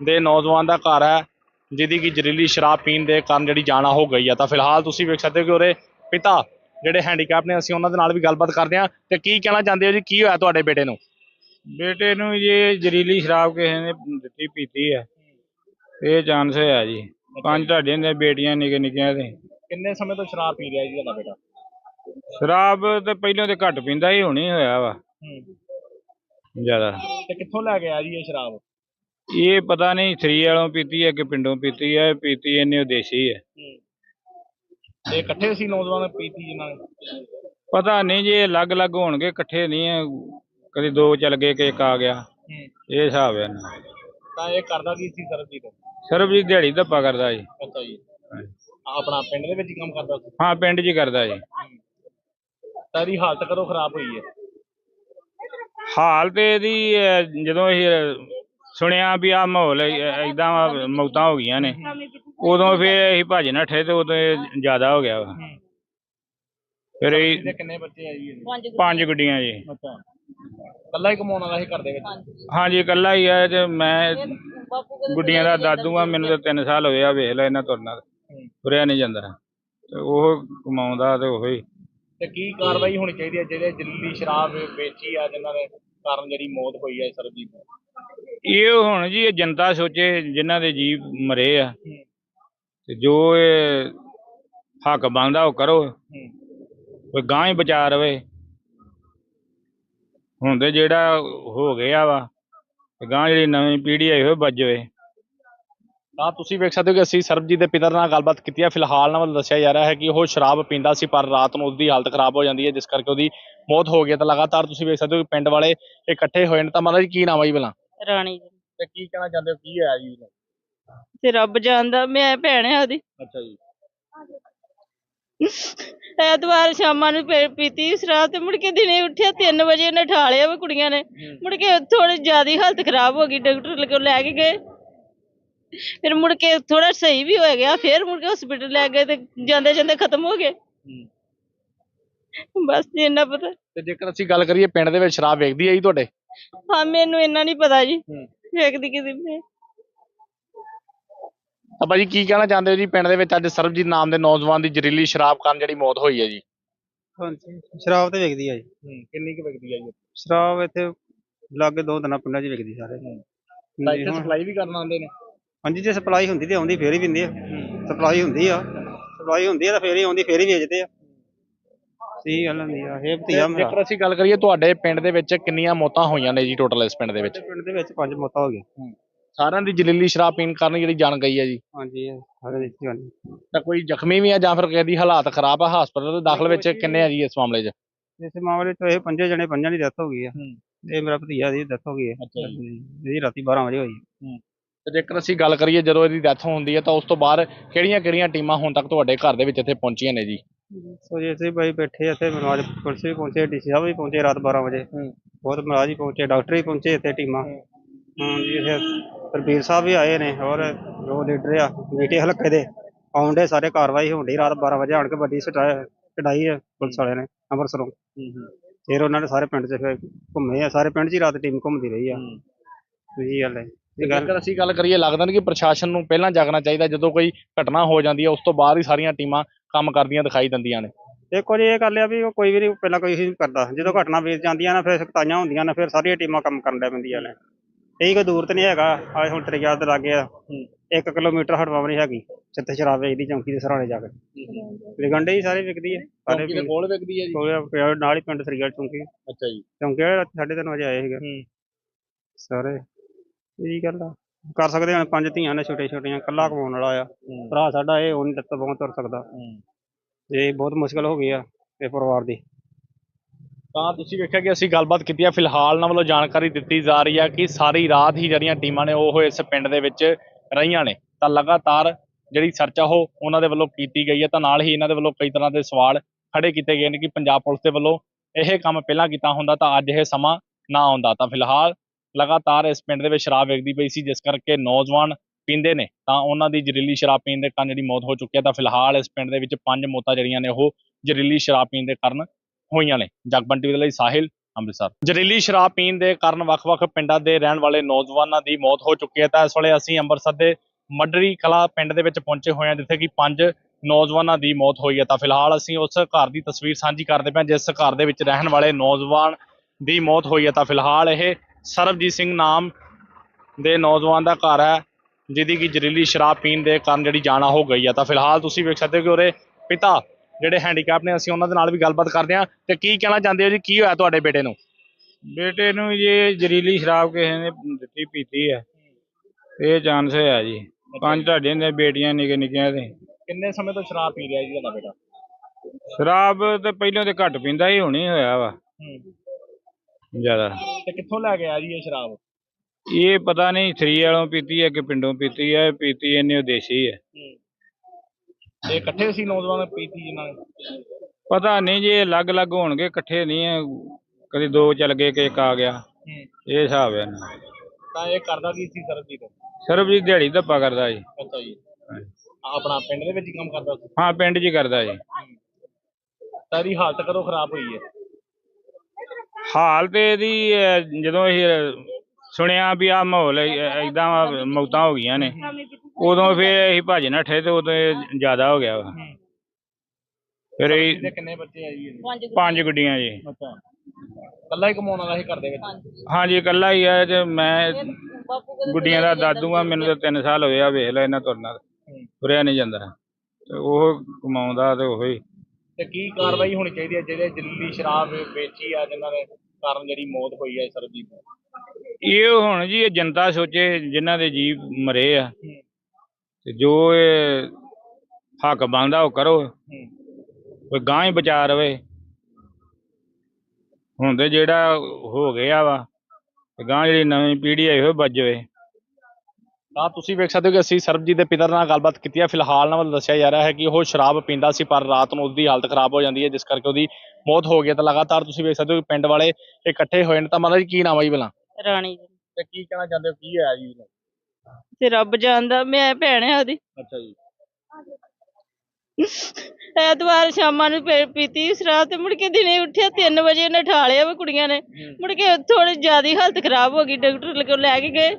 ਦੇ ਨੌਜਵਾਨ ਦਾ ਘਰ ਹੈ ਜਿਹਦੀ ਕਿ ਜ਼ਹਿਰੀਲੀ ਸ਼ਰਾਬ ਪੀਣ ਦੇ ਕਾਰਨ ਜਿਹੜੀ ਜਾਣਾ ਹੋ ਗਈ ਹੈ ਤਾਂ ਫਿਲਹਾਲ ਤੁਸੀਂ ਵੇਖ ਸਕਦੇ ਹੋ ਕਿ ਉਹਦੇ ਪਿਤਾ ਜਿਹੜੇ ਹੈਂਡੀਕੈਪ ਨੇ ਅਸੀਂ ਉਹਨਾਂ ਦੇ ਨਾਲ ਵੀ ਗੱਲਬਾਤ ਕਰਦੇ ਹਾਂ। ਤੇ ਕੀ ਕਹਿਣਾ ਚਾਹੁੰਦੇ ਹੋ ਜੀ? ਕੀ ਹੋਇਆ ਤੁਹਾਡੇ ਬੇਟੇ ਨੂੰ? ਬੇਟੇ ਨੂੰ ਜੇ ਜ਼ਹਿਰੀਲੀ ਸ਼ਰਾਬ ਕਿਸੇ ਨੇ ਦਿੱਤੀ ਪੀਤੀ ਹੈ ਇਹ ਚਾਂਸ ਹੋਇਆ ਜੀ। ਪੰਜ ਤੁਹਾਡੇ ਨੇ ਬੇਟੀਆਂ ਨਿੱਕੇ ਨਿੱਕੀਆਂ ਤੇ। ਕਿੰਨੇ ਸਮੇਂ ਤੋਂ ਸ਼ਰਾਬ ਪੀ ਰਿਹਾ ਜੀ ਤੁਹਾਡਾ ਬੇਟਾ? ਸ਼ਰਾਬ ਤੇ ਪਹਿਲਾਂ ਤੇ ਘੱਟ ਪੀਂਦਾ ਹੀ ਹੁਣੀ ਹੋਇਆ ਵਾ। ਜ਼ਿਆਦਾ। ਤੇ ਕਿੱਥੋਂ ਲੈ ਕੇ ਆਇਆ ਜੀ ਇਹ ਸ਼ਰਾਬ? ਇਹ ਪਤਾ ਨਹੀਂ ਸ੍ਰੀ ਵਾਲੋਂ ਪੀਤੀ ਹੈ ਕਿ ਪਿੰਡੋਂ ਪੀਤੀ ਹੈ? ਪੀਤੀ ਇਹਨੇ ਉਹ ਦੇਸੀ ਹੈ। ਤੇ ਇਕੱਠੇ ਸੀ ਨੌਜਵਾਨ ਪੀਤੀ ਜਿਨ੍ਹਾਂ ਨੇ? ਪਤਾ ਨਹੀਂ ਜੇ ਅਲੱਗ-ਅਲੱਗ ਹੋਣਗੇ ਇਕੱਠੇ ਨਹੀਂ ਹੈ। ਕਦੇ ਦੋ ਚੱਲ ਗਏ ਕਿ ਇੱਕ ਆ ਗਿਆ। ਇਹ ਹਿਸਾਬ ਹੈ ਨਾ ਤਾਂ ਇਹ ਕਰਦਾ ਕੀ ਸੀ ਸਰਬਜੀਤ? ਸਰਬਜੀਤ ਦਿਹਾੜੀ ਧੱਪਾ ਕਰਦਾ ਜੀ। ਅੱਛਾ ਜੀ। ਆਪਣਾ ਪਿੰਡ ਦੇ ਵਿੱਚ ਹੀ ਕੰਮ ਕਰਦਾ ਸੀ? ਹਾਂ ਪਿੰਡ 'ਚ ਹੀ ਕਰਦਾ ਜੀ। ਤਾਂ ਇਹਦੀ ਹਾਲਤ ਕਦੋਂ ਖਰਾਬ ਹੋਈ ਹੈ? ਹਾਲ ਤੇ ਇਹਦੀ ਅਹ, ਜਦੋਂ ਇਹ ਸੁਣਿਆ ਵੀ ਆ ਮਾਹੌਲ ਇਦਾਂ ਮੌਤਾਂ ਹੋ ਗਈਆਂ ਨੇ ਉਦੋਂ ਫਿਰ ਅਸੀਂ ਭੱਜ ਨੱਠੇ ਤੇ ਉਦੋਂ ਇਹ ਜ਼ਿਆਦਾ ਹੋ ਗਿਆ ਵਾ। ਫਿਰ ਇਹ ਕਿੰਨੇ ਬੱਚੇ ਆ ਜੀ ਇਹਦੇ? ਪੰਜ ਗੁੱਡੀਆਂ। ਜੀ। ਅੱਛਾ। ਕੱਲਾ ਹੀ ਕਮਾਉਣ ਵਾਲਾ ਸੀ ਘਰ ਦੇ ਵਿੱਚ? ਹਾਂਜੀ ਇਕੱਲਾ ਹੀ ਆ ਤੇ ਮੈਂ ਗੁੱਡੀਆਂ ਦਾ ਦਾਦੂ ਆ ਮੈਨੂੰ ਤਾਂ 3 ਸਾਲ ਹੋਏ ਆ ਵੇਖ ਲੈ ਇਹਨਾਂ ਤੁਰਨਾ। ਤੁਰਿਆ ਨਹੀਂ ਜਾਂਦਾ। ਤੇ ਉਹ ਕਮਾਉਂਦਾ ਤੇ ਉਹੀ ਤੇ ਕੀ ਕਾਰਵਾਈ ਹੋਣੀ ਚਾਹੀਦੀ ਹੈ? ਜਿਹੜੇ ਜ਼ਹਿਰੀਲੀ ਸ਼ਰਾਬ ਵੇਚੀ ਆ ਜਿਨ੍ਹਾਂ ਦੇ ਕਾਰਨ ਜਿਹੜੀ ਮੌਤ ਹੋਈ ਹੈ ਸਰਬਜੀਤ ਦੀ ਇਹ ਹੁਣ ਜੀ ਇਹ ਜਨਤਾ ਸੋਚੇ ਜਿਨ੍ਹਾਂ ਦੇ ਜੀਵ ਮਰੇ ਆ। ਤੇ ਜੋ ਇਹ ਹੱਕ ਬਣਦਾ ਉਹ ਕਰੋ। ਕੋਈ ਗਾਂ ਹੀ ਬਚਾ ਰਵੇ। ਹੁਣ ਤੇ ਜਿਹੜਾ ਹੋ ਗਿਆ ਵਾ ਤੇ ਗਾਂ ਜਿਹੜੀ ਨਵੀਂ ਪੀੜ੍ਹੀ ਆਈ ਹੋਏ ਬਚ ਜਾਵੇ। ਤਾਂ ਤੁਸੀਂ ਵੇਖ ਸਕਦੇ ਹੋ ਕਿ ਅਸੀਂ ਸਰਬਜੀਤ ਦੇ ਪਿਤਾ ਨਾਲ ਗੱਲਬਾਤ ਕੀਤੀ ਹੈ। ਫਿਲਹਾਲ ਉਹਨਾਂ ਵੱਲੋਂ ਦੱਸਿਆ ਜਾ ਰਿਹਾ ਹੈ ਕਿ ਉਹ ਸ਼ਰਾਬ ਪੀਂਦਾ ਸੀ ਪਰ ਰਾਤ ਨੂੰ ਉਸਦੀ ਹਾਲਤ ਖਰਾਬ ਹੋ ਜਾਂਦੀ ਹੈ ਜਿਸ ਕਰਕੇ ਉਹਦੀ ਮੌਤ ਹੋ ਗਈ ਹੈ। ਤਾਂ ਲਗਾਤਾਰ ਤੁਸੀਂ ਵੇਖ ਸਕਦੇ ਹੋ ਕਿ ਪਿੰਡ ਵਾਲੇ ਇਕੱਠੇ ਹੋਏ ਨੇ। ਤਾਂ ਮਹਾਰਾਜ ਕੀ ਨਾਮ ਹੈ ਜੀ ਭਲਾ ਰਾਣੀ ਜੀ। ਤੇ ਕੀ ਕਹਿਣਾ ਚਾਹੁੰਦੇ ਹੋ? ਕੀ ਹੋਇਆ ਜੀ? ਤੇ ਰੱਬ ਜਾਣਦਾ ਮੈਂ ਭੈਣ ਆ ਉਹਦੀ। ਅੱਛਾ ਜੀ। ਐਤਵਾਰ ਸ਼ਾਮਾਂ ਨੂੰ ਪੀ- ਪੀਤੀ ਸ਼ਰਾਬ ਤੇ ਮੁੜ ਕੇ ਦਿਨੇ ਉੱਠਿਆ 3 ਵਜੇ ਇਹਨੇ ਠਾਲਿਆ ਵਾ ਕੁੜੀਆਂ ਨੇ। ਮੁੜ ਕੇ ਥੋੜੀ ਜ਼ਿਆਦਾ ਹਾਲਤ ਖਰਾਬ ਹੋ ਗਈ ਡਾਕਟਰ ਕੋਲ ਲੈ ਕੇ ਗਏ। ਫਿਰ ਮੁੜ ਕੇ ਥੋੜਾ ਸਹੀ ਵੀ ਹੋ ਗਿਆ ਫਿਰ ਮੁੜ ਕੇ ਹਸਪੀਟਲ ਲੈ ਗਏ ਤੇ ਜਾਂਦੇ ਜਾਂਦੇ ਖਤਮ ਹੋ ਗਏ। ਬਸ ਜੀ ਇੰਨਾ ਪਤਾ। ਤੇ ਜੇਕਰ ਅਸੀਂ ਗੱਲ ਕਰੀਏ ਪਿੰਡ ਦੇ ਵਿੱਚ ਸ਼ਰਾਬ ਵੇਚਦੀ ਹੈ ਜੀ ਤੁਹਾਡੇ? ਹਾਂ ਮੈਨੂੰ ਇੰਨਾ ਨਹੀਂ ਪਤਾ ਜੀ। ਵੇਖਦੀ ਕਿਸੇ ਨੇ ਤਾਂ ਭਾਜੀ ਕੀ ਕਹਿਣਾ ਚਾਹੁੰਦੇ ਹੋ ਜੀ ਪਿੰਡ ਦੇ ਵਿੱਚ ਅੱਜ ਸਰਬਜੀਤ ਨਾਮ ਦੇ ਨੌਜਵਾਨ ਦੀ ਜ਼ਹਿਰੀਲੀ ਸ਼ਰਾਬ ਕਾਰਨ ਜਿਹੜੀ ਮੌਤ ਹੋਈ ਹੈ ਜੀ? ਹਾਂਜੀ ਸ਼ਰਾਬ ਤੇ ਵਿਕਦੀ ਆ ਜੀ। ਕਿੰਨੀ ਕੁ ਵਿਕਦੀ ਹੈ ਜੀ? ਸ਼ਰਾਬ ਇੱਥੇ ਲਾਗੇ ਦੋ ਦਿਨਾਂ ਪਿੰਡਾਂ 'ਚ ਵਿਕਦੀ ਸਾਰੇ। ਤਾਂ ਹਾਂਜੀ, ਇੱਥੇ ਹੁਣ- ਸਪਲਾਈ ਵੀ ਕਰਨ ਆਉਂਦੇ ਨੇ? ਹਾਂਜੀ ਜੇ ਸਪਲਾਈ ਹੁੰਦੀ ਤੇ ਆਉਂਦੀ ਫੇਰ ਹੀ ਪਿੰਦੇ ਆ। ਸਪਲਾਈ ਹੁੰਦੀ ਆ। ਸਪਲਾਈ ਹੁੰਦੀ ਆ ਤਾਂ ਫੇਰ ਹੀ ਆਉਂਦੀ ਫੇਰ ਹੀ ਵੇਚਦੇ ਆ। ਸਹੀ ਗੱਲ ਹੁੰਦੀ ਆ ਇਹ ਭਤੀਆ ਮੇਰਾ। ਜੇਕਰ ਅਸੀਂ ਗੱਲ ਕਰੀਏ ਤੁਹਾਡੇ ਪਿੰਡ ਦੇ ਵਿੱਚ ਕਿੰਨੀਆਂ ਮੌਤਾਂ ਹੋਈਆਂ ਨੇ ਜੀ ਟੋਟਲ ਇਸ ਪਿੰਡ ਦੇ ਵਿੱਚ? ਪਿੰਡ ਦੇ ਵਿੱਚ ਪੰਜ ਮੌਤਾਂ ਹੋ ਗਈਆਂ। ਸਾਰਿਆਂ ਦੀ ਜ਼ਹਿਰੀਲੀ ਸ਼ਰਾਬ ਪੀਣ ਕਾਰਨ ਜਿਹੜੀ ਜਾਨ ਗਈ ਹੈ ਜੀ। ਹਾਂਜੀ ਇਹ ਸਾਰੇ ਦੇਖੀ ਗੱਲ ਤਾਂ ਕੋਈ ਜ਼ਖਮੀ ਵੀ ਆ ਜਾਂ ਫਿਰ ਕਿਸੇ ਦੀ ਹਾਲਾਤ ਖਰਾਬ ਆ ਹਸਪਤਾਲ ਦੇ ਦਾਖਲ ਵਿੱਚ ਕਿੰਨੇ ਆ ਜੀ ਇਸ ਮਾਮਲੇ 'ਚ? ਇਸ ਮਾਮਲੇ 'ਚ ਇਹ ਪੰਜੇ ਜਣੇ ਪੰਜਾਂ ਦੀ ਡੈਥ ਹੋ ਗਈ ਆ। ਇਹ ਮੇਰਾ ਭਤੀਆ ਦੀ ਡੈਥ ਹੋ ਗਈ ਹੈ ਅੱਛਾ ਇਹਦੀ ਰਾਤੀ 12 ਵਜੇ ਹੋਈ ਤੇ ਜੇਕਰ ਅਸੀਂ ਗੱਲ ਕਰੀਏ ਜਦੋਂ ਇਹਦੀ ਡੈਥ ਹੁੰਦੀ ਹੈ ਤਾਂ ਉਸ ਤੋਂ ਬਾਅਦ ਕਿਹੜੀਆਂ ਕਿਹੜੀਆਂ ਟੀਮਾਂ ਹੁਣ ਤੱਕ ਤੁਹਾਡੇ ਘਰ ਦੇ ਵਿੱਚ ਇੱਥੇ ਪਹੁੰਚੀਆਂ ਨੇ ਜੀ? ਸੋ ਜੀ ਅਸੀਂ ਭਾਈ ਬੈਠੇ ਇੱਥੇ ਮਨਵਾਜ ਪੁਲਿਸ ਵੀ ਪਹੁੰਚੇ ਡੀਸੀ ਸਾਹਿਬ ਵੀ ਪਹੁੰਚੇ ਰਾਤ 12 ਵਜੇ। ਬਹੁਤ ਮਹਾਰਾਜ ਵੀ ਪਹੁੰਚੇ ਡਾਕਟਰ ਵੀ ਪਹੁੰਚੇ ਇੱਥੇ ਟੀਮਾਂ। ਹਾਂ। ਜੀ ਇੱਥੇ ਸਰਬੀਰ ਸਾਹਿਬ ਵੀ ਆਏ ਨੇ ਔਰ ਜੋ ਲੀਡਰ ਆ ਮੀਟੇ ਹਲਕੇ ਦੇ ਆਉਂਦੇ ਸਾਰੇ ਕਾਰਵਾਈ ਹੋਣ ਰਾਤ 12 ਵਜੇ ਆਣ ਕੇ ਵੱਡੀ ਕਢਾਈ ਹੈ ਪੁਲਿਸ ਵਾਲਿਆਂ ਨੇ ਅੰਮ੍ਰਿਤਸਰੋਂ। ਫਿਰ ਉਹਨਾਂ ਨੇ ਸਾਰੇ ਪਿੰਡ 'ਚ ਘੁੰਮੇ ਆ ਸਾਰੇ ਪਿੰਡ 'ਚ ਹੀ ਰਾਤ ਟੀਮ ਘੁੰਮਦੀ ਰਹੀ ਆ। ਇਹ ਗੱਲ ਹੈ। ਜੇਕਰ ਅਸੀਂ ਗੱਲ ਕਰੀਏ ਲੱਗਦਾ ਨਹੀਂ ਕਿ ਪ੍ਰਸ਼ਾਸਨ ਨੂੰ ਪਹਿਲਾਂ ਜਾਗਣਾ ਚਾਹੀਦਾ ਜਦੋਂ ਕੋਈ ਘਟਨਾ ਹੋ ਜਾਂਦੀ ਹੈ ਉਸ ਤੋਂ ਬਾਅਦ ਹੀ ਸਾਰੀਆਂ ਟੀਮਾਂ ਕੰਮ ਕਰਦੀਆਂ ਦਿਖਾਈ ਦਿੰਦੀਆਂ ਨੇ। ਦੇਖੋ ਜੀ ਇਹ ਗੱਲ ਆ ਵੀ ਕੋਈ ਵੀ ਨਹੀਂ ਪਹਿਲਾਂ ਕੋਈ ਨਹੀਂ ਕਰਦਾ। ਜਦੋਂ ਘਟਨਾ ਵੇਚ ਜਾਂਦੀਆਂ ਨਾ ਫਿਰ ਸਖਤਾਈਆਂ ਹੁੰਦੀਆਂ ਨੇ ਫਿਰ ਸਾਰੀਆਂ ਟੀਮਾਂ ਕੰਮ ਕਰਨ ਲੱਗ ਪੈਂਦੀਆਂ ਨੇ। ਇਹੀ ਕੋਈ ਦੂਰ ਤੇ ਨਹੀਂ ਹੈਗਾ। ਆ ਹੁਣ ਤੇਰੇ ਯਾਦ ਲੱਗ ਗਿਆ ਇੱਕ ਕਿਲੋਮੀਟਰ ਹਟਵਾ ਨਹੀਂ ਹੈਗੀ ਜਿੱਥੇ ਸ਼ਰਾਬ ਵੇਚਦੀ ਚੌਂਕੀ ਦੇ ਸਰਾਣੇ ਜਾ ਕੇ। ਵਿਗੰਡੇ ਹੀ ਸਾਰੇ ਵਿਕਦੀ ਹੈ। ਸਾਰੇ ਕੋਲ ਵਿਕਦੀ ਹੈ ਜੀ? ਕੋਲੇ ਨਾਲ ਹੀ ਪਿੰਡ ਸਰੀਆ ਚੌਂਕੀ। ਅੱਛਾ ਜੀ। ਚੌਂਕੀ ਵਾਲੇ ਰਾਤੀ ਸਾਢੇ ਤਿੰਨ ਵਜੇ ਆਏ ਸੀਗੇ। ਸਾਰੇ ਇਹੀ ਗੱਲ ਆ। ਕਰ ਸਕਦੇ ਹਾਂ ਪੰਜ ਧੀਆਂ ਨੇ ਛੋਟੇ ਛੋਟੀਆਂ ਕੱਲਾ ਕਮਾਉਣ ਵਾਲਾ ਆ। ਭਰਾ ਸਾਡਾ ਇਹ ਉਹ ਨਹੀਂ ਦਿੱਤਾ ਬਹੁਤ ਤੁਰ ਸਕਦਾ। ਇਹ ਬਹੁਤ ਮੁਸ਼ਕਲ ਹੋ ਗਈ ਆ ਇਹ ਪਰਿਵਾਰ ਦੀ। ਤਾਂ ਤੁਸੀਂ ਵੇਖਿਆ ਕਿ ਅਸੀਂ ਗੱਲਬਾਤ ਕੀਤੀ ਹੈ ਫਿਲਹਾਲ ਨਾਲ ਵੱਲੋਂ ਜਾਣਕਾਰੀ ਦਿੱਤੀ ਜਾ ਰਹੀ ਹੈ ਕਿ ਸਾਰੀ ਰਾਤ ਹੀ ਜਿਹੜੀਆਂ ਟੀਮਾਂ ਨੇ ਉਹ ਇਸ ਪਿੰਡ ਦੇ ਵਿੱਚ ਰਹੀਆਂ ਨੇ। ਤਾਂ ਲਗਾਤਾਰ ਜਿਹੜੀ ਸਰਚ ਆ ਉਹ ਉਹਨਾਂ ਦੇ ਵੱਲੋਂ ਕੀਤੀ ਗਈ ਹੈ ਤਾਂ ਨਾਲ ਹੀ ਇਹਨਾਂ ਦੇ ਵੱਲੋਂ ਕਈ ਤਰ੍ਹਾਂ ਦੇ ਸਵਾਲ ਖੜੇ ਕੀਤੇ ਗਏ ਨੇ ਕਿ ਪੰਜਾਬ ਪੁਲਿਸ ਦੇ ਵੱਲੋਂ ਇਹ ਕੰਮ ਪਹਿਲਾਂ ਕੀਤਾ ਹੁੰਦਾ ਤਾਂ ਅੱਜ ਇਹ ਸਮਾਂ ਨਾ ਆਉਂਦਾ। ਤਾਂ ਫਿਲਹਾਲ ਲਗਾਤਾਰ ਇਸ ਪਿੰਡ ਦੇ ਵਿੱਚ ਸ਼ਰਾਬ ਵਿਕਦੀ ਪਈ ਸੀ, ਜਿਸ ਕਰਕੇ ਨੌਜਵਾਨ ਪੀਂਦੇ ਨੇ, ਤਾਂ ਉਹਨਾਂ ਦੀ ਜ਼ਹਿਰੀਲੀ ਸ਼ਰਾਬ ਪੀਣ ਦੇ ਕਾਰਨ ਜਿਹੜੀ ਮੌਤ ਹੋ ਚੁੱਕੀ ਹੈ, ਤਾਂ ਫਿਲਹਾਲ ਇਸ ਪਿੰਡ ਦੇ ਵਿੱਚ ਪੰਜ ਮੌਤਾਂ ਜਿਹੜੀਆਂ ਨੇ, ਉਹ ਜ਼ਹਿਰੀਲੀ ਸ਼ਰਾਬ ਪੀਣ ਦੇ ਕਾਰਨ ਹੋਈਆਂ ਨੇ। ਜਗਬੰਟੀ ਦੇ ਲਈ ਸਾਹਿਲ ਅੰਮ੍ਰਿਤਸਰ। ਜ਼ਹਿਰੀਲੀ ਸ਼ਰਾਬ ਪੀਣ ਦੇ ਕਾਰਨ ਵੱਖ-ਵੱਖ ਪਿੰਡਾਂ ਦੇ ਰਹਿਣ ਵਾਲੇ ਨੌਜਵਾਨਾਂ ਦੀ ਮੌਤ ਹੋ ਚੁੱਕੀ ਹੈ, ਤਾਂ ਇਸ ਵੇਲੇ ਅਸੀਂ ਅੰਮ੍ਰਿਤਸਰ ਦੇ ਮੱਡਰੀ ਕਲਾ ਪਿੰਡ ਦੇ ਵਿੱਚ ਪਹੁੰਚੇ ਹੋਏ ਹਾਂ, ਜਿੱਥੇ ਕਿ ਪੰਜ ਨੌਜਵਾਨਾਂ ਦੀ ਮੌਤ ਹੋਈ ਹੈ। ਤਾਂ ਫਿਲਹਾਲ ਅਸੀਂ ਉਸ ਘਰ ਦੀ ਤਸਵੀਰ ਸਾਂਝੀ ਕਰਦੇ ਪਏ ਹਾਂ, ਜਿਸ ਘਰ ਦੇ ਵਿੱਚ ਰਹਿਣ ਵਾਲੇ ਨੌਜਵਾਨ ਦੀ ਮੌਤ ਹੋਈ ਹੈ, ਤਾਂ ਫਿਲਹਾਲ ਇਹ ਸਰਬਜੀਤ ਸਿੰਘ ਨਾਮ ਦੇ ਨੌਜਵਾਨ ਦਾ ਘਰ ਹੈ ਜਿਹਦੀ ਕਿ ਜ਼ਹਿਰੀਲੀ ਸ਼ਰਾਬ ਪੀਣ ਦੇ ਕਾਰਨ ਜਿਹੜੀ ਜਾਣਾ ਹੋ ਗਈ ਹੈ ਤਾਂ ਫਿਲਹਾਲ ਤੁਸੀਂ ਵੇਖ ਸਕਦੇ ਹੋ ਕਿ ਉਹਦੇ ਪਿਤਾ ਜਿਹੜੇ ਹੈਂਡੀਕੈਪ ਨੇ ਅਸੀਂ ਉਹਨਾਂ ਦੇ ਨਾਲ ਵੀ ਗੱਲਬਾਤ ਕਰਦੇ ਹਾਂ। ਤੇ ਕੀ ਕਹਿਣਾ ਚਾਹੁੰਦੇ ਹੋ ਜੀ? ਕੀ ਹੋਇਆ ਤੁਹਾਡੇ ਬੇਟੇ ਨੂੰ? ਬੇਟੇ ਨੂੰ ਜੇ ਜ਼ਹਿਰੀਲੀ ਸ਼ਰਾਬ ਕਿਸੇ ਨੇ ਦਿੱਤੀ ਪੀਤੀ ਹੈ ਇਹ ਚਾਂਸ ਹੋਇਆ ਜੀ। ਪੰਜ ਤੁਹਾਡੇ ਨੇ ਬੇਟੀਆਂ ਨਿੱਕੇ ਨਿੱਕੀਆਂ ਤੇ ਕਿੰਨੇ ਸਮੇਂ ਤੋਂ ਸ਼ਰਾਬ ਪੀ ਰਿਹਾ ਜੀ ਤੁਹਾਡਾ ਬੇਟਾ? ਸ਼ਰਾਬ ਤੇ ਪਹਿਲਾਂ ਤੇ ਘੱਟ ਪੀਂਦਾ ਹੀ ਹੁਣੀ ਹੋਇਆ ਵਾ। ਜ਼ਿਆਦਾ। ਤੇ ਕਿੱਥੋਂ ਲੈ ਕੇ ਆਇਆ ਜੀ ਇਹ ਸ਼ਰਾਬ? ਇਹ ਪਤਾ ਨਹੀਂ ਥਰੀ ਵਾਲੋਂ ਪੀਤੀ ਹੈ ਕਿ ਪਿੰਡੋਂ ਪੀਤੀ ਹੈ? ਪੀਤੀ ਇਹਨੇ ਉਹ ਦੇਸੀ ਹੈ। ਇਹ ਇਕੱਠੇ ਸੀ ਨੌਜਵਾਨ ਪੀਤੀ ਜਿਨ੍ਹਾਂ ਨੇ? ਪਤਾ ਨਹੀਂ ਜੇ ਅਲੱਗ-ਅਲੱਗ ਹੋਣਗੇ ਇਕੱਠੇ ਨਹੀਂ ਹੈ। ਕਦੀ ਦੋ ਚੱਲ ਗਏ ਕਿ ਇੱਕ ਆ ਗਿਆ। ਇਹ ਹਿਸਾਬ ਹੈ। ਤਾਂ ਇਹ ਕਰਦਾ ਕੀ ਸੀ ਸਰਬਜੀਤ? ਸਰਬਜੀਤ ਦਿਹਾੜੀ ਧੱਪਾ ਕਰਦਾ ਜੀ। ਅੱਛਾ ਜੀ। ਆਪਣਾ ਪਿੰਡ ਦੇ ਵਿੱਚ ਹੀ ਕੰਮ ਕਰਦਾ ਸੀ? ਹਾਂ ਪਿੰਡ 'ਚ ਹੀ ਕਰਦਾ ਜੀ। ਤਾਂ ਇਹਦੀ ਹਾਲਤ ਕਦੋਂ ਖਰਾਬ ਹੋਈ ਹੈ? ਹਾਲ ਤੇ ਇਹਦੀ ਅਹ, ਜਦੋਂ ਇਹ ਸੁਣਿਆ ਵੀ ਆ ਮਾਹੌਲ ਇਦਾਂ ਮੌਤਾਂ ਹੋ ਗਈਆਂ ਨੇ ਉਦੋਂ ਫਿਰ ਅਸੀਂ ਭੱਜ ਨੱਠੇ ਤੇ ਉਦੋਂ ਇਹ ਜ਼ਿਆਦਾ ਹੋ ਗਿਆ ਵਾ। ਫਿਰ ਇਹ ਇਹਦੇ ਕਿੰਨੇ ਬੱਚੇ ਆ ਜੀ ਇਹਦੇ? ਪੰਜ ਗੁੱਡੀਆਂ। ਜੀ। ਅੱਛਾ। ਕੱਲਾ ਹੀ ਕਮਾਉਣ ਵਾਲਾ ਸੀ ਘਰ ਦੇ ਵਿੱਚ? ਹਾਂਜੀ ਇਕੱਲਾ ਹੀ ਆ ਤੇ ਮੈਂ ਗੁੱਡੀਆਂ ਦਾ ਦਾਦੂ ਆ ਮੈਨੂੰ ਤਾਂ 3 ਸਾਲ ਹੋਏ ਆ ਵੇਖ ਲੈ ਇਹਨਾਂ ਤੁਰਨਾ। ਤੁਰਿਆ ਨਹੀਂ ਜਾਂਦਾ। ਤੇ ਉਹ ਕਮਾਉਂਦਾ ਤੇ ਉਹੀ ਤੇ ਕੀ ਕਾਰਵਾਈ ਹੋਣੀ ਚਾਹੀਦੀ ਹੈ? ਜਿਹੜੇ ਦਿੱਲੀ ਸ਼ਰਾਬ ਵੇਚੀ ਆ ਜਿਨ੍ਹਾਂ ਦੇ ਕਾਰਨ ਜਿਹੜੀ ਮੌਤ ਹੋਈ ਹੈ ਸਰਬਜੀਤ ਦੀ ਇਹ ਹੁਣ ਜੀ ਇਹ ਜਨਤਾ ਸੋਚੇ ਜਿਨ੍ਹਾਂ ਦੇ ਜੀਵ ਮਰੇ ਆ। ਤੇ ਜੋ ਇਹ ਹੱਕ ਬਣਦਾ ਉਹ ਕਰੋ। ਕੋਈ ਗਾਂ ਹੀ ਬਚਾ ਰਵੇ। ਹੁਣ ਤੇ ਜਿਹੜਾ ਹੋ ਗਿਆ ਵਾ ਤੇ ਗਾਂ ਜਿਹੜੀ ਨਵੀਂ ਪੀੜ੍ਹੀ ਆਈ ਹੋਏ ਬਚ ਜਾਵੇ। ਤਾਂ ਤੁਸੀਂ ਵੇਖ ਸਕਦੇ ਹੋ ਕਿ ਅਸੀਂ ਸਰਬਜੀਤ ਦੇ ਪਿਤਾ ਨਾਲ ਗੱਲਬਾਤ ਕੀਤੀ ਹੈ। ਫਿਲਹਾਲ ਨਾਲ ਦੱਸਿਆ ਜਾ ਰਿਹਾ ਹੈ ਕਿ ਉਹ ਸ਼ਰਾਬ ਪੀਂਦਾ ਸੀ ਪਰ ਰਾਤ ਨੂੰ ਉਹਦੀ ਹਾਲਤ ਖਰਾਬ ਹੋ ਜਾਂਦੀ ਹੈ ਜਿਸ ਕਰਕੇ ਉਹਦੀ ਮੌਤ ਹੋ ਗਈ ਹੈ। ਤਾਂ ਲਗਾਤਾਰ ਤੁਸੀਂ ਵੇਖ ਸਕਦੇ ਹੋ ਕਿ ਪਿੰਡ ਵਾਲੇ ਇਕੱਠੇ ਹੋਏ ਨੇ। ਤਾਂ ਮਤਲਬ ਕੀ ਨਾਮ ਹੈ ਜੀ ਭਲਾ ਰਾਣੀ ਜੀ। ਤੇ ਕੀ ਕਹਿਣਾ ਚਾਹੁੰਦੇ ਹੋ? ਕੀ ਹੋਇਆ ਜੀ? ਤੇ ਰੱਬ ਜਾਣਦਾ ਮੈਂ ਭੈਣ ਆ ਉਹਦੀ। ਅੱਛਾ ਜੀ। ਐਤਵਾਰ ਸ਼ਾਮਾਂ ਨੂੰ ਪੀ- ਪੀਤੀ ਸ਼ਰਾਬ ਤੇ ਮੁੜ ਕੇ ਦਿਨੇ ਉੱਠਿਆ 3 ਵਜੇ ਉਹਨੇ ਠਾ ਲਿਆ ਵਾ ਕੁੜੀਆਂ ਨੇ। ਮੁੜ ਕੇ ਥੋੜੀ ਜ਼ਿਆਦੀ ਹਾਲਤ ਖਰਾਬ ਹੋ ਗਈ ਡਾਕਟਰ ਕੋਲ ਲੈ ਕੇ ਗਏ।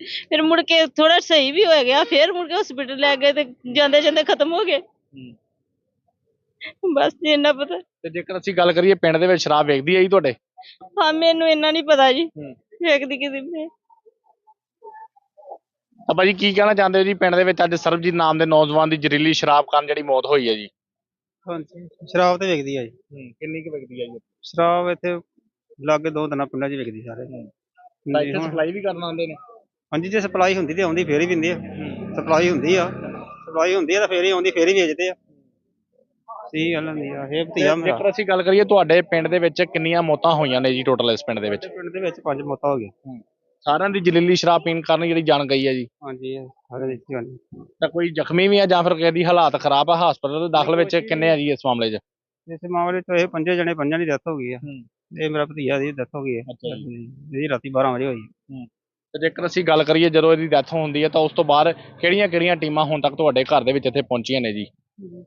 ਫਿਰ ਮੁੜ ਕੇ ਥੋੜਾ ਸਹੀ ਵੀ ਹੋ ਗਿਆ ਫਿਰ ਮੁੜ ਕੇ ਹਸਪੀਟਲ ਲੈ ਗਏ ਤੇ ਜਾਂਦੇ ਜਾਂਦੇ ਖਤਮ ਹੋ ਗਏ। ਬਸ ਜੀ ਇੰਨਾ ਪਤਾ। ਤੇ ਜੇਕਰ ਅਸੀਂ ਗੱਲ ਕਰੀਏ ਪਿੰਡ ਦੇ ਵਿੱਚ ਸ਼ਰਾਬ ਵੇਚਦੀ ਹੈ ਜੀ ਤੁਹਾਡੇ? ਹਾਂ ਮੈਨੂੰ ਇੰਨਾ ਨਹੀਂ ਪਤਾ ਜੀ। ਹੂੰ। ਵੇਖਦੀ ਕਿਸੇ ਨੇ ਤਾਂ ਭਾਜੀ ਕੀ ਕਹਿਣਾ ਚਾਹੁੰਦੇ ਹੋ ਜੀ ਪਿੰਡ ਦੇ ਵਿੱਚ ਅੱਜ ਸਰਬਜੀਤ ਨਾਮ ਦੇ ਨੌਜਵਾਨ ਦੀ ਜ਼ਹਿਰੀਲੀ ਸ਼ਰਾਬ ਕਾਰਨ ਜਿਹੜੀ ਮੌਤ ਹੋਈ ਹੈ ਜੀ? ਹਾਂਜੀ ਸ਼ਰਾਬ ਤੇ ਵਿਕਦੀ ਆ ਜੀ। ਕਿੰਨੀ ਕੁ ਵਿਕਦੀ ਹੈ ਜੀ? ਸ਼ਰਾਬ ਇੱਥੇ ਲਾਗੇ ਦੋ ਦਿਨਾਂ ਪਿੰਡਾਂ 'ਚ ਵਿਕਦੀ ਸਾਰੇ। ਤਾਂ ਇੱਥੇ ਸਪਲਾਈ ਵੀ ਕਰਨ ਆਉਂਦੇ ਨੇ? ਹਾਂਜੀ ਜੇ ਸਪਲਾਈ ਹੁੰਦੀ ਤੇ ਆਉਂਦੀ ਫੇਰ ਹੀ ਪਿੰਦੇ ਆ। ਸਪਲਾਈ ਹੁੰਦੀ ਆ। ਸਪਲਾਈ ਹੁੰਦੀ ਆ ਤਾਂ ਫੇਰ ਹੀ ਆਉਂਦੀ ਫੇਰ ਹੀ ਵੇਚਦੇ ਆ। ਸਹੀ ਗੱਲ ਹੁੰਦੀ ਆ ਇਹ ਭਤੀਆ ਮੇਰਾ। ਜੇਕਰ ਅਸੀਂ ਗੱਲ ਕਰੀਏ ਤੁਹਾਡੇ ਪਿੰਡ ਦੇ ਵਿੱਚ ਕਿੰਨੀਆਂ ਮੌਤਾਂ ਹੋਈਆਂ ਨੇ ਜੀ ਟੋਟਲ ਇਸ ਪਿੰਡ ਦੇ ਵਿੱਚ? ਪਿੰਡ ਦੇ ਵਿੱਚ ਪੰਜ ਮੌਤਾਂ ਹੋ ਗਈਆਂ। ਸਾਰਿਆਂ ਦੀ ਜ਼ਹਿਰੀਲੀ ਸ਼ਰਾਬ ਪੀਣ ਕਾਰਨ ਜਿਹੜੀ ਜਾਨ ਗਈ ਹੈ ਜੀ। ਹਾਂਜੀ ਇਹ ਸਾਰੇ ਦੇਖੀ ਹਾਂਜੀ ਤਾਂ ਕੋਈ ਜ਼ਖਮੀ ਵੀ ਆ ਜਾਂ ਫਿਰ ਕਿਸੇ ਦੀ ਹਾਲਾਤ ਖਰਾਬ ਆ ਹਸਪਤਾਲ ਦੇ ਦਾਖਲ ਵਿੱਚ ਕਿੰਨੇ ਆ ਜੀ ਇਸ ਮਾਮਲੇ 'ਚ? ਇਸ ਮਾਮਲੇ 'ਚ ਇਹ ਪੰਜੇ ਜਣੇ ਪੰਜਾਂ ਦੀ ਡੈਥ ਹੋ ਗਈ ਆ। ਇਹ ਮੇਰਾ ਭਤੀਆ ਦੀ ਡੈਥ ਹੋ ਗਈ ਹੈ ਅੱਛਾ ਇਹਦੀ ਰਾਤੀ 12 ਵਜੇ ਹੋਈ ਤੇ ਜੇਕਰ ਅਸੀਂ ਗੱਲ ਕਰੀਏ ਜਦੋਂ ਇਹਦੀ ਡੈਥ ਹੁੰਦੀ ਹੈ ਤਾਂ ਉਸ ਤੋਂ ਬਾਅਦ ਕਿਹੜੀਆਂ ਕਿਹੜੀਆਂ ਟੀਮਾਂ ਹੁਣ ਤੱਕ ਤੁਹਾਡੇ ਘਰ ਦੇ ਵਿੱਚ ਇੱਥੇ ਪਹੁੰਚੀਆਂ ਨੇ ਜੀ?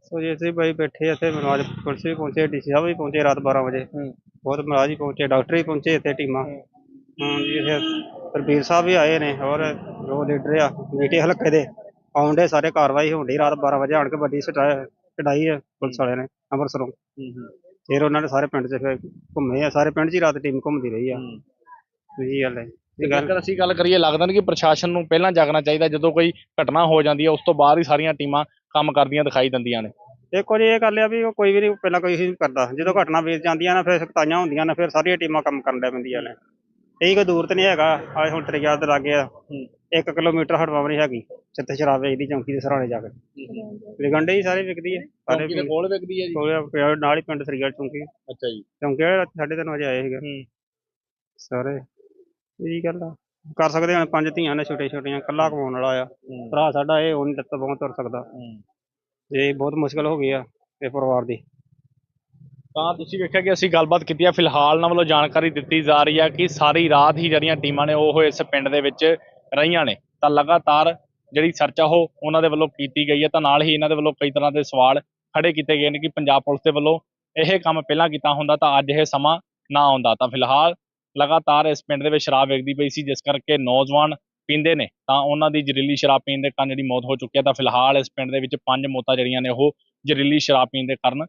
ਸੋ ਜੇ ਅਸੀਂ ਬਾਈ ਬੈਠੇ ਇੱਥੇ ਮਨਵਾਜ ਪੁਲਿਸ ਵੀ ਪਹੁੰਚੇ ਡੀਸੀ ਸਾਹਿਬ ਵੀ ਪਹੁੰਚੇ ਰਾਤ 12 ਵਜੇ। ਬਹੁਤ ਮਹਾਰਾਜ ਵੀ ਪਹੁੰਚੇ ਡਾਕਟਰ ਵੀ ਪਹੁੰਚੇ ਇੱਥੇ ਟੀਮਾਂ। ਹਾਂ। ਜੀ ਇੱਥੇ ਰਬੀਰ ਸਾਹਿਬ ਵੀ ਆਏ ਨੇ ਹੋਰ ਜੋ ਲੀਡਰ ਆ ਮੀਟੇ ਹਲਕੇ ਦੇ ਆਉਂਦੇ ਸਾਰੇ ਕਾਰਵਾਈ ਹੁੰਦੀ ਰਾਤ 12 ਵਜੇ ਆਣ ਕੇ ਵੱਡੀ ਕਢਾਈ ਹੈ ਪੁਲਿਸ ਵਾਲਿਆਂ ਨੇ ਅੰਮ੍ਰਿਤਸਰੋਂ। ਫਿਰ ਉਹਨਾਂ ਨੇ ਸਾਰੇ ਪਿੰਡ 'ਚ ਫਿਰ ਘੁੰਮੇ ਆ ਸਾਰੇ ਪਿੰਡ 'ਚ ਹੀ ਰਾਤ ਟੀਮ ਘੁੰਮਦੀ ਰਹੀ ਆ। ਜੀ ਗੱਲ ਹੈ। ਜੇਕਰ ਅਸੀਂ ਗੱਲ ਕਰੀਏ ਲੱਗਦਾ ਨਹੀਂ ਕਿ ਪ੍ਰਸ਼ਾਸਨ ਨੂੰ ਪਹਿਲਾਂ ਜਾਗਣਾ ਚਾਹੀਦਾ ਜਦੋਂ ਕੋਈ ਘਟਨਾ ਹੋ ਜਾਂਦੀ ਹੈ ਉਸ ਤੋਂ ਬਾਅਦ ਹੀ ਸਾਰੀਆਂ ਟੀਮਾਂ ਕੰਮ ਕਰਦੀਆਂ ਦਿਖਾਈ ਦਿੰਦੀਆਂ ਨੇ। ਦੇਖੋ ਜੀ ਇਹ ਗੱਲ ਆ ਵੀ ਉਹ ਕੋਈ ਵੀ ਨਹੀਂ ਪਹਿਲਾਂ ਕੋਈ ਨਹੀਂ ਕਰਦਾ। ਜਦੋਂ ਘਟਨਾ ਵੇਚ ਜਾਂਦੀਆਂ ਨੇ ਫਿਰ ਸਖਤਾਈਆਂ ਹੁੰਦੀਆਂ ਨੇ ਫਿਰ ਸਾਰੀਆਂ ਟੀਮਾਂ ਕੰਮ ਕਰਨ ਲੱਗ ਪੈਂਦੀਆਂ ਨੇ। ਇਹ ਕੋਈ ਦੂਰ ਤੇ ਨਹੀਂ ਹੈਗਾ। ਆ ਹੁਣ ਤੇਰੇ ਯਾਦ ਲੱਗ ਗਿਆ ਕਿਲੋਮੀਟਰ ਹਟਵਾ ਨਹੀਂ ਹੈਗੀ। ਜਿੱਥੇ ਸ਼ਰਾਬ ਵੇਚਦੀ ਚੌਂਕੀ ਦੇ ਸਰਾਣੇ ਜਾ ਕੇ। ਵਿਗੰਡੇ ਹੀ ਸਾਰੇ ਵਿਕਦੀ ਹੈ ਸਾਰੇ ਚੌਂਕੀ ਦੇ ਕੋਲ ਵਿਕਦੀ ਹੈ ਜੀ? ਕੋਲੇ ਨਾਲ ਹੀ ਪਿੰਡ ਸਰੀਆ ਚੌਂਕੀ। ਅੱਛਾ ਜੀ। ਚੌਂਕੀ ਵਾਲੇ ਸਾਢੇ ਤਿੰਨ ਵਜੇ ਆਏ ਸੀਗੇ। ਸਾਰੇ ਇਹੀ ਗੱਲ ਆ। ਕਰ ਸਕਦੇ ਹਾਂ ਪੰਜ ਧੀਆਂ ਨੇ ਛੋਟੇ ਛੋਟੀਆਂ ਕੱਲਾ ਕਮਾਉਣ ਵਾਲਾ ਆ। ਭਰਾ ਸਾਡਾ ਇਹ ਉਹ ਨਹੀਂ ਲੱਤ ਬਹੁਤ ਤੁਰ ਸਕਦਾ। ਇਹ ਬਹੁਤ ਮੁਸ਼ਕਲ ਹੋ ਗਈ ਆ ਇਹ ਪਰਿਵਾਰ ਦੀ। ਤਾਂ ਤੁਸੀਂ ਵੇਖਿਆ ਕਿ ਅਸੀਂ ਗੱਲਬਾਤ ਕੀਤੀ ਹੈ ਫਿਲਹਾਲ ਨਾਲ ਵੱਲੋਂ ਜਾਣਕਾਰੀ ਦਿੱਤੀ ਜਾ ਰਹੀ ਹੈ ਕਿ ਸਾਰੀ ਰਾਤ ਹੀ ਜਿਹੜੀਆਂ ਟੀਮਾਂ ਨੇ ਉਹ ਇਸ ਪਿੰਡ ਦੇ ਵਿੱਚ ਰਹੀਆਂ ਨੇ। ਤਾਂ ਲਗਾਤਾਰ ਜਿਹੜੀ ਸਰਚ ਆ ਉਹ ਉਹਨਾਂ ਦੇ ਵੱਲੋਂ ਕੀਤੀ ਗਈ ਹੈ ਤਾਂ ਨਾਲ ਹੀ ਇਹਨਾਂ ਦੇ ਵੱਲੋਂ ਕਈ ਤਰ੍ਹਾਂ ਦੇ ਸਵਾਲ ਖੜੇ ਕੀਤੇ ਗਏ ਨੇ ਕਿ ਪੰਜਾਬ ਪੁਲਿਸ ਦੇ ਵੱਲੋਂ ਇਹ ਕੰਮ ਪਹਿਲਾਂ ਕੀਤਾ ਹੁੰਦਾ ਤਾਂ ਅੱਜ ਇਹ ਸਮਾਂ ਨਾ ਆਉਂਦਾ। ਤਾਂ ਫਿਲਹਾਲ ਲਗਾਤਾਰ ਇਸ ਪਿੰਡ ਦੇ ਵਿੱਚ ਸ਼ਰਾਬ ਵਿਕਦੀ ਪਈ ਸੀ, ਜਿਸ ਕਰਕੇ ਨੌਜਵਾਨ ਪੀਂਦੇ ਨੇ, ਤਾਂ ਉਹਨਾਂ ਦੀ ਜ਼ਹਿਰੀਲੀ ਸ਼ਰਾਬ ਪੀਣ ਦੇ ਕਾਰਨ ਜਿਹੜੀ ਮੌਤ ਹੋ ਚੁੱਕੀ ਹੈ, ਤਾਂ ਫਿਲਹਾਲ ਇਸ ਪਿੰਡ ਦੇ ਵਿੱਚ ਪੰਜ ਮੌਤਾਂ ਜਿਹੜੀਆਂ ਨੇ, ਉਹ ਜ਼ਹਿਰੀਲੀ ਸ਼ਰਾਬ ਪੀਣ ਦੇ ਕਾਰਨ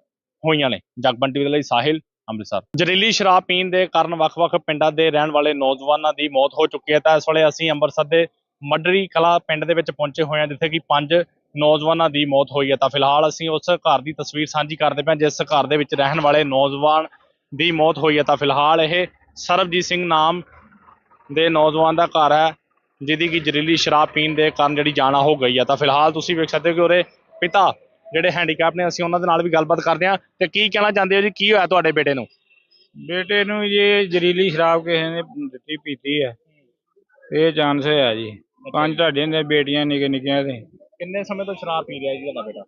ਹੋਈਆਂ ਨੇ। ਜਗਬੰਟੀ ਦੇ ਲਈ ਸਾਹਿਲ ਅੰਮ੍ਰਿਤਸਰ। ਜ਼ਹਿਰੀਲੀ ਸ਼ਰਾਬ ਪੀਣ ਦੇ ਕਾਰਨ ਵੱਖ-ਵੱਖ ਪਿੰਡਾਂ ਦੇ ਰਹਿਣ ਵਾਲੇ ਨੌਜਵਾਨਾਂ ਦੀ ਮੌਤ ਹੋ ਚੁੱਕੀ ਹੈ, ਤਾਂ ਇਸ ਵੇਲੇ ਅਸੀਂ ਅੰਮ੍ਰਿਤਸਰ ਦੇ ਮੱਡਰੀ ਕਲਾ ਪਿੰਡ ਦੇ ਵਿੱਚ ਪਹੁੰਚੇ ਹੋਏ ਹਾਂ, ਜਿੱਥੇ ਕਿ ਪੰਜ ਨੌਜਵਾਨਾਂ ਦੀ ਮੌਤ ਹੋਈ ਹੈ। ਤਾਂ ਫਿਲਹਾਲ ਅਸੀਂ ਉਸ ਘਰ ਦੀ ਤਸਵੀਰ ਸਾਂਝੀ ਕਰਦੇ ਪਏ ਹਾਂ, ਜਿਸ ਘਰ ਦੇ ਵਿੱਚ ਰਹਿਣ ਵਾਲੇ ਨੌਜਵਾਨ ਦੀ ਮੌਤ ਹੋਈ ਹੈ, ਤਾਂ ਫਿਲਹਾਲ ਇਹ ਸਰਬਜੀਤ ਸਿੰਘ ਨਾਮ ਦੇ ਨੌਜਵਾਨ ਦਾ ਘਰ ਹੈ ਜਿਹਦੀ ਕਿ ਜ਼ਹਿਰੀਲੀ ਸ਼ਰਾਬ ਪੀਣ ਦੇ ਕਾਰਨ ਜਿਹੜੀ ਜਾਨ ਹੋ ਗਈ ਹੈ ਤਾਂ ਫਿਲਹਾਲ ਤੁਸੀਂ ਵੇਖ ਸਕਦੇ ਹੋ ਕਿ ਉਹਦੇ ਪਿਤਾ ਜਿਹੜੇ ਹੈਂਡੀਕੈਪ ਨੇ ਅਸੀਂ ਉਹਨਾਂ ਦੇ ਨਾਲ ਵੀ ਗੱਲਬਾਤ ਕਰਦੇ ਹਾਂ। ਤੇ ਕੀ ਕਹਿਣਾ ਚਾਹੁੰਦੇ ਹੋ ਜੀ? ਕੀ ਹੋਇਆ ਤੁਹਾਡੇ ਬੇਟੇ ਨੂੰ? ਬੇਟੇ ਨੂੰ ਇਹ ਜ਼ਹਿਰੀਲੀ ਸ਼ਰਾਬ ਕਿਸੇ ਨੇ ਦਿੱਤੀ ਪੀਤੀ ਹੈ। ਇਹ ਚਾਂਸ ਹੋਇਆ ਜੀ। ਪੰਜ ਤੁਹਾਡੇ ਨੇ ਬੇਟੀਆਂ ਨਿੱਕੇ ਨਿੱਕੀਆਂ ਦੇ। ਕਿੰਨੇ ਸਮੇਂ ਤੋਂ ਸ਼ਰਾਬ ਪੀ ਰਿਹਾ ਜੀ ਤੁਹਾਡਾ ਬੇਟਾ?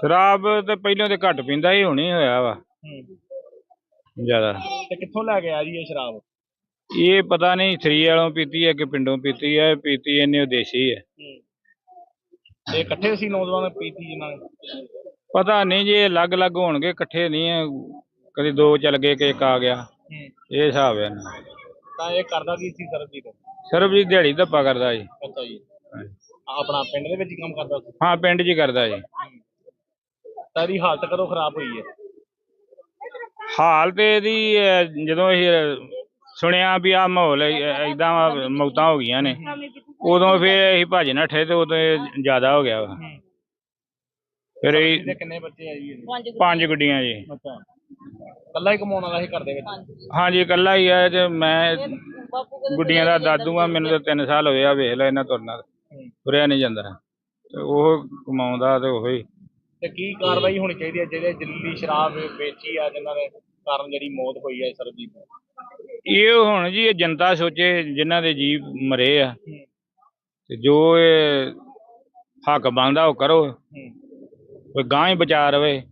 ਸ਼ਰਾਬ ਤੇ ਪਹਿਲਾਂ ਤੇ ਘੱਟ ਪੀਂਦਾ ਹੀ ਹੁਣੀ ਹੋਇਆ ਵਾ। ਜ਼ਿਆਦਾ। ਤੇ ਕਿੱਥੋਂ ਲੈ ਕੇ ਆਇਆ ਜੀ ਇਹ ਸ਼ਰਾਬ? ਇਹ ਪਤਾ ਨਹੀਂ ਥਰੀ ਵਾਲੋਂ ਪੀਤੀ ਹੈ ਕਿ ਪਿੰਡੋਂ ਪੀਤੀ ਹੈ? ਪੀਤੀ ਇਹਨੇ ਉਹ ਦੇਸੀ ਹੈ। ਇਹ ਇਕੱਠੇ ਸੀ ਨੌਜਵਾਨ ਪੀਤੀ ਜਿਨ੍ਹਾਂ ਨੇ? ਪਤਾ ਨਹੀਂ ਜੀ ਇਹ ਅਲੱਗ-ਅਲੱਗ ਹੋਣਗੇ ਇਕੱਠੇ ਨਹੀਂ ਹੈ। ਕਦੇ ਦੋ ਚੱਲ ਗਏ ਕਿ ਇੱਕ ਆ ਗਿਆ। ਇਹ ਹਿਸਾਬ ਹੈ। ਦਾ। ਤਾਂ ਇਹ ਕਰਦਾ ਕੀ ਸੀ ਸਰਬਜੀਤ? ਸਰਬਜੀਤ ਦਿਹਾੜੀ ਧੱਪਾ ਕਰਦਾ ਜੀ। ਅੱਛਾ ਜੀ। ਆਪਣਾ ਪਿੰਡ ਦੇ ਵਿੱਚ ਹੀ ਕੰਮ ਕਰਦਾ ਸੀ? ਹਾਂ ਪਿੰਡ 'ਚ ਹੀ ਕਰਦਾ ਜੀ। ਤਾਂ ਇਹਦੀ ਹਾਲਤ ਕਦੋਂ ਖਰਾਬ ਹੋਈ ਹੈ? ਹਾਲ ਤੇ ਇਹਦੀ ਅਹ, ਜਦੋਂ ਇਹ ਸੁਣਿਆ ਵੀ ਆ ਮਾਹੌਲ ਇਦਾਂ ਮੌਤਾਂ ਹੋ ਗਈਆਂ ਨੇ। ਉਦੋਂ ਫਿਰ ਅਸੀਂ ਭੱਜ ਨੱਠੇ ਤੇ ਉਦੋਂ ਇਹ ਜ਼ਿਆਦਾ ਹੋ ਗਿਆ ਵਾ। ਫਿਰ ਇਹ ਕਿੰਨੇ ਬੱਚੇ ਆ ਜੀ? ਪੰਜ ਪੰਜ ਗੁੱਡੀਆਂ ਜੀ। ਅੱਛਾ। ਕੱਲਾ ਹੀ ਕਮਾਉਣ ਵਾਲਾ ਸੀ ਘਰ ਦੇ ਵਿੱਚ? ਹਾਂਜੀ ਇਕੱਲਾ ਹੀ ਆ ਤੇ ਮੈਂ ਬਾਪੂ ਕੋਲ ਗੁੱਡੀਆਂ ਦਾ ਦਾਦੂ ਆ ਮੈਨੂੰ ਤਾਂ 3 ਸਾਲ ਹੋਏ ਆ ਵੇਖ ਲੈ ਇਹਨਾਂ ਤੁਰਨਾ। ਤੁਰਿਆ ਨਹੀਂ ਜਾਂਦਾ। ਤੇ ਉਹ ਕਮਾਉਂਦਾ ਤੇ ਉਹੀ ਤੇ ਕੀ ਕਾਰਵਾਈ ਹੋਣੀ ਚਾਹੀਦੀ ਹੈ? ਜਿਹੜੇ ਦਿੱਲੀ ਸ਼ਰਾਬ ਵੇਚੀ ਆ ਜਿਨ੍ਹਾਂ ਦੇ ਕਾਰਨ ਜਿਹੜੀ ਮੌਤ ਹੋਈ ਹੈ ਸਰਬਜੀਤ ਇਹ ਹੁਣ ਜੀ ਇਹ ਜਨਤਾ ਸੋਚੇ ਜਿਨ੍ਹਾਂ ਦੇ ਜੀਵ ਮਰੇ ਆ। ਤੇ ਜੋ ਇਹ ਹੱਕ ਬਣਦਾ ਉਹ ਕਰੋ। ਕੋਈ ਗਾਂ ਹੀ ਬਚਾ ਰਵੇ।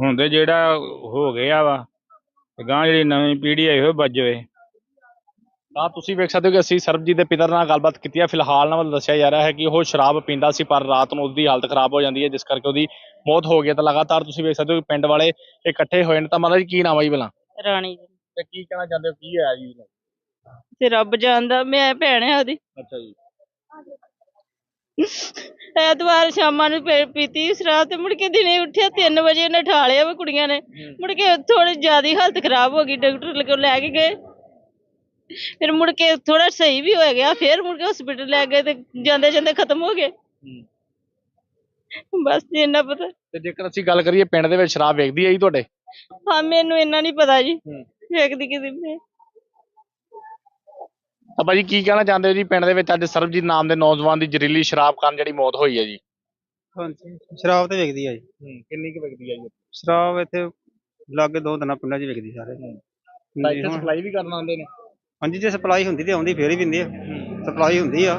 ਹੁਣ ਤੇ ਜਿਹੜਾ ਹੋ ਗਿਆ ਵਾ ਗਾਂ ਜਿਹੜੀ ਨਵੀਂ ਪੀੜ੍ਹੀ ਆਈ ਹੋਏ ਬਚ ਜਾਵੇ। ਤਾਂ ਤੁਸੀਂ ਵੇਖ ਸਕਦੇ ਹੋ ਕਿ ਅਸੀਂ ਸਰਬਜੀਤ ਦੇ ਪਿਤਾ ਨਾਲ ਗੱਲਬਾਤ ਕੀਤੀ ਹੈ। ਫਿਲਹਾਲ ਨਾਲ ਦੱਸਿਆ ਜਾ ਰਿਹਾ ਹੈ ਕਿ ਉਹ ਸ਼ਰਾਬ ਪੀਂਦਾ ਸੀ ਪਰ ਰਾਤ ਨੂੰ ਉਹਦੀ ਹਾਲਤ ਖਰਾਬ ਹੋ ਜਾਂਦੀ ਹੈ ਜਿਸ ਕਰਕੇ ਉਹਦੀ ਮੌਤ ਹੋ ਗਈ ਹੈ। ਤਾਂ ਲਗਾਤਾਰ ਤੁਸੀਂ ਵੇਖ ਸਕਦੇ ਹੋ ਕਿ ਪਿੰਡ ਵਾਲੇ ਇਕੱਠੇ ਹੋਏ ਨੇ। ਤਾਂ ਮਤਲਬ ਕੀ ਨਾਮ ਹੈ ਜੀ ਭਲਾ ਰਾਣੀ ਜੀ। ਤੇ ਕੀ ਕਹਿਣਾ ਚਾਹੁੰਦੇ ਹੋ? ਕੀ ਹੋਇਆ ਜੀ? ਤੇ ਰੱਬ ਜਾਣਦਾ ਮੈਂ ਭੈਣ ਆ ਉਹਦੀ। ਅੱਛਾ ਜੀ। ਐਤਵਾਰ ਸ਼ਾਮਾਂ ਨੂੰ ਪੀ- ਪੀਤੀ ਸ਼ਰਾਬ ਤੇ ਮੁੜ ਕੇ ਦਿਨੇ ਉੱਠਿਆ 3 ਵਜੇ ਉਹਨੇ ਠਾ ਲਿਆ ਵਾ ਕੁੜੀਆਂ ਨੇ। ਮੁੜ ਕੇ ਥੋੜੀ ਜ਼ਿਆਦਾ ਹਾਲਤ ਖਰਾਬ ਹੋ ਗਈ। ਡਾਕਟਰ ਕੋਲ ਲੈ ਕੇ ਗਏ। ਫਿਰ ਮੁੜ ਕੇ ਥੋੜਾ ਸਹੀ ਵੀ ਹੋ ਗਿਆ ਫਿਰ ਮੁੜ ਕੇ ਹਸਪੀਟਲ ਲੈ ਗਏ ਤੇ ਜਾਂਦੇ ਜਾਂਦੇ ਖਤਮ ਹੋ ਗਏ। ਬਸ ਜੀ ਇੰਨਾ ਪਤਾ। ਤੇ ਜੇਕਰ ਅਸੀਂ ਗੱਲ ਕਰੀਏ ਪਿੰਡ ਦੇ ਵਿੱਚ ਸ਼ਰਾਬ ਵੇਚਦੀ ਹੈ ਜੀ ਤੁਹਾਡੇ? ਹਾਂ ਮੈਨੂੰ ਇੰਨਾ ਨਹੀਂ ਪਤਾ ਜੀ। ਵੇਖਦੀ ਕਿਸੇ ਨੇ ਤਾਂ ਭਾਜੀ ਕੀ ਕਹਿਣਾ ਚਾਹੁੰਦੇ ਹੋ ਜੀ ਪਿੰਡ ਦੇ ਵਿੱਚ ਅੱਜ ਸਰਬਜੀਤ ਨਾਮ ਦੇ ਨੌਜਵਾਨ ਦੀ ਜ਼ਹਿਰੀਲੀ ਸ਼ਰਾਬ ਕਾਰਨ ਜਿਹੜੀ ਮੌਤ ਹੋਈ ਹੈ ਜੀ? ਹਾਂਜੀ ਸ਼ਰਾਬ ਤੇ ਵਿਕਦੀ ਆ ਜੀ। ਕਿੰਨੀ ਕੁ ਵਿਕਦੀ ਹੈ ਜੀ? ਸ਼ਰਾਬ ਇੱਥੇ ਲਾਗੇ ਦੋ ਦਿਨਾਂ ਪਿੰਡਾਂ 'ਚ ਵਿਕਦੀ ਸਾਰੇ। ਤਾਂ ਇੱਥੇ ਹੁਣ- ਸਪਲਾਈ ਵੀ ਕਰਨ ਆਉਂਦੇ ਨੇ? ਹਾਂਜੀ ਜੇ ਸਪਲਾਈ ਹੁੰਦੀ ਤੇ ਆਉਂਦੀ ਫੇਰ ਹੀ ਪਿੰਦੇ ਆ। ਸਪਲਾਈ ਹੁੰਦੀ ਆ।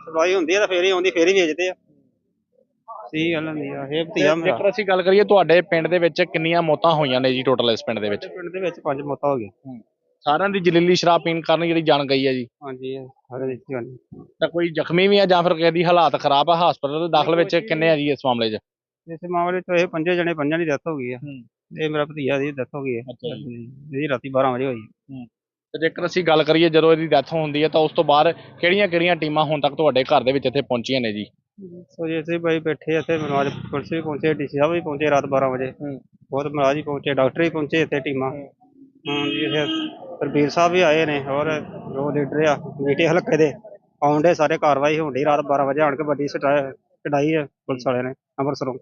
ਸਪਲਾਈ ਹੁੰਦੀ ਆ ਤਾਂ ਫੇਰ ਹੀ ਆਉਂਦੀ ਫੇਰ ਹੀ ਵੇਚਦੇ ਆ। ਸਹੀ ਗੱਲ ਹੁੰਦੀ ਆ। ਇਹ ਭਤੀਆ ਮੇਰਾ। ਜੇਕਰ ਅਸੀਂ ਗੱਲ ਕਰੀਏ ਤੁਹਾਡੇ ਪਿੰਡ ਦੇ ਵਿੱਚ ਕਿੰਨੀਆਂ ਮੌਤਾਂ ਹੋਈਆਂ ਨੇ ਜੀ ਟੋਟਲ ਇਸ ਪਿੰਡ ਦੇ ਵਿੱਚ? ਪਿੰਡ ਦੇ ਵਿੱਚ ਪੰਜ ਮੌਤਾਂ ਹੋ ਗਈਆਂ। ਸਾਰਿਆਂ ਦੀ ਜ਼ਹਿਰੀਲੀ ਸ਼ਰਾਬ ਪੀਣ ਕਾਰਨ ਜਿਹੜੀ ਜਾਨ ਗਈ ਹੈ ਜੀ। ਹਾਂਜੀ ਸਾਰੇ ਦੇਖੀ ਜਾਂਦੇ ਤਾਂ ਕੋਈ ਜ਼ਖਮੀ ਵੀ ਆ ਜਾਂ ਫਿਰ ਕਿਸੇ ਦੀ ਹਾਲਾਤ ਖਰਾਬ ਆ ਹਸਪਤਾਲ ਦੇ ਦਾਖਲ ਵਿੱਚ ਕਿੰਨੇ ਆ ਜੀ ਇਸ ਮਾਮਲੇ 'ਚ? ਇਸ ਮਾਮਲੇ 'ਚ ਇਹ ਪੰਜੇ ਜਣੇ ਪੰਜਾਂ ਦੀ ਡੈਥ ਹੋ ਗਈ ਆ। ਇਹ ਮੇਰਾ ਭਤੀਆ ਦੀ ਡੈਥ ਹੋ ਗਈ ਹੈ ਅੱਛਾ ਇਹਦੀ ਰਾਤੀ 12 ਵਜੇ ਹੋਈ ਤੇ ਜੇਕਰ ਅਸੀਂ ਗੱਲ ਕਰੀਏ ਜਦੋਂ ਇਹਦੀ ਡੈਥ ਹੁੰਦੀ ਹੈ ਤਾਂ ਉਸ ਤੋਂ ਬਾਅਦ ਕਿਹੜੀਆਂ ਕਿਹੜੀਆਂ ਟੀਮਾਂ ਹੁਣ ਤੱਕ ਤੁਹਾਡੇ ਘਰ ਦੇ ਵਿੱਚ ਇੱਥੇ ਪਹੁੰਚੀਆਂ ਨੇ ਜੀ? ਸੋ ਜੀ ਅਸੀਂ ਬਾਈ ਬੈਠੇ ਇੱਥੇ ਮਨਵਾਜ ਪੁਲਿਸ ਵੀ ਪਹੁੰਚੇ ਡੀਸੀ ਸਾਹਿਬ ਵੀ ਪਹੁੰਚੇ ਰਾਤ 12 ਵਜੇ। ਬਹੁਤ ਮਹਾਰਾਜ ਜੀ ਪਹੁੰਚੇ ਡਾਕਟਰ ਵੀ ਪਹੁੰਚੇ ਇੱਥੇ ਟੀਮਾਂ। ਹਾਂ। ਜੀ ਇਹ ਸਰਬੀਰ ਸਾਹਿਬ ਵੀ ਆਏ ਨੇ ਔਰ ਜੋ ਲੀਡਰ ਆ ਕਮੇਟੀ ਹਲਕੇ ਦੇ ਆਉਂਦੇ ਸਾਰੇ ਕਾਰਵਾਈ ਹੋਣ ਡਈ ਰਾਤ 12 ਵਜੇ ਆਣ ਕੇ ਵੱਡੀ ਸਟਾ- ਕਢਾਈ ਹੈ ਪੁਲਿਸ ਵਾਲਿਆਂ ਨੇ ਅੰਮ੍ਰਿਤਸਰੋਂ।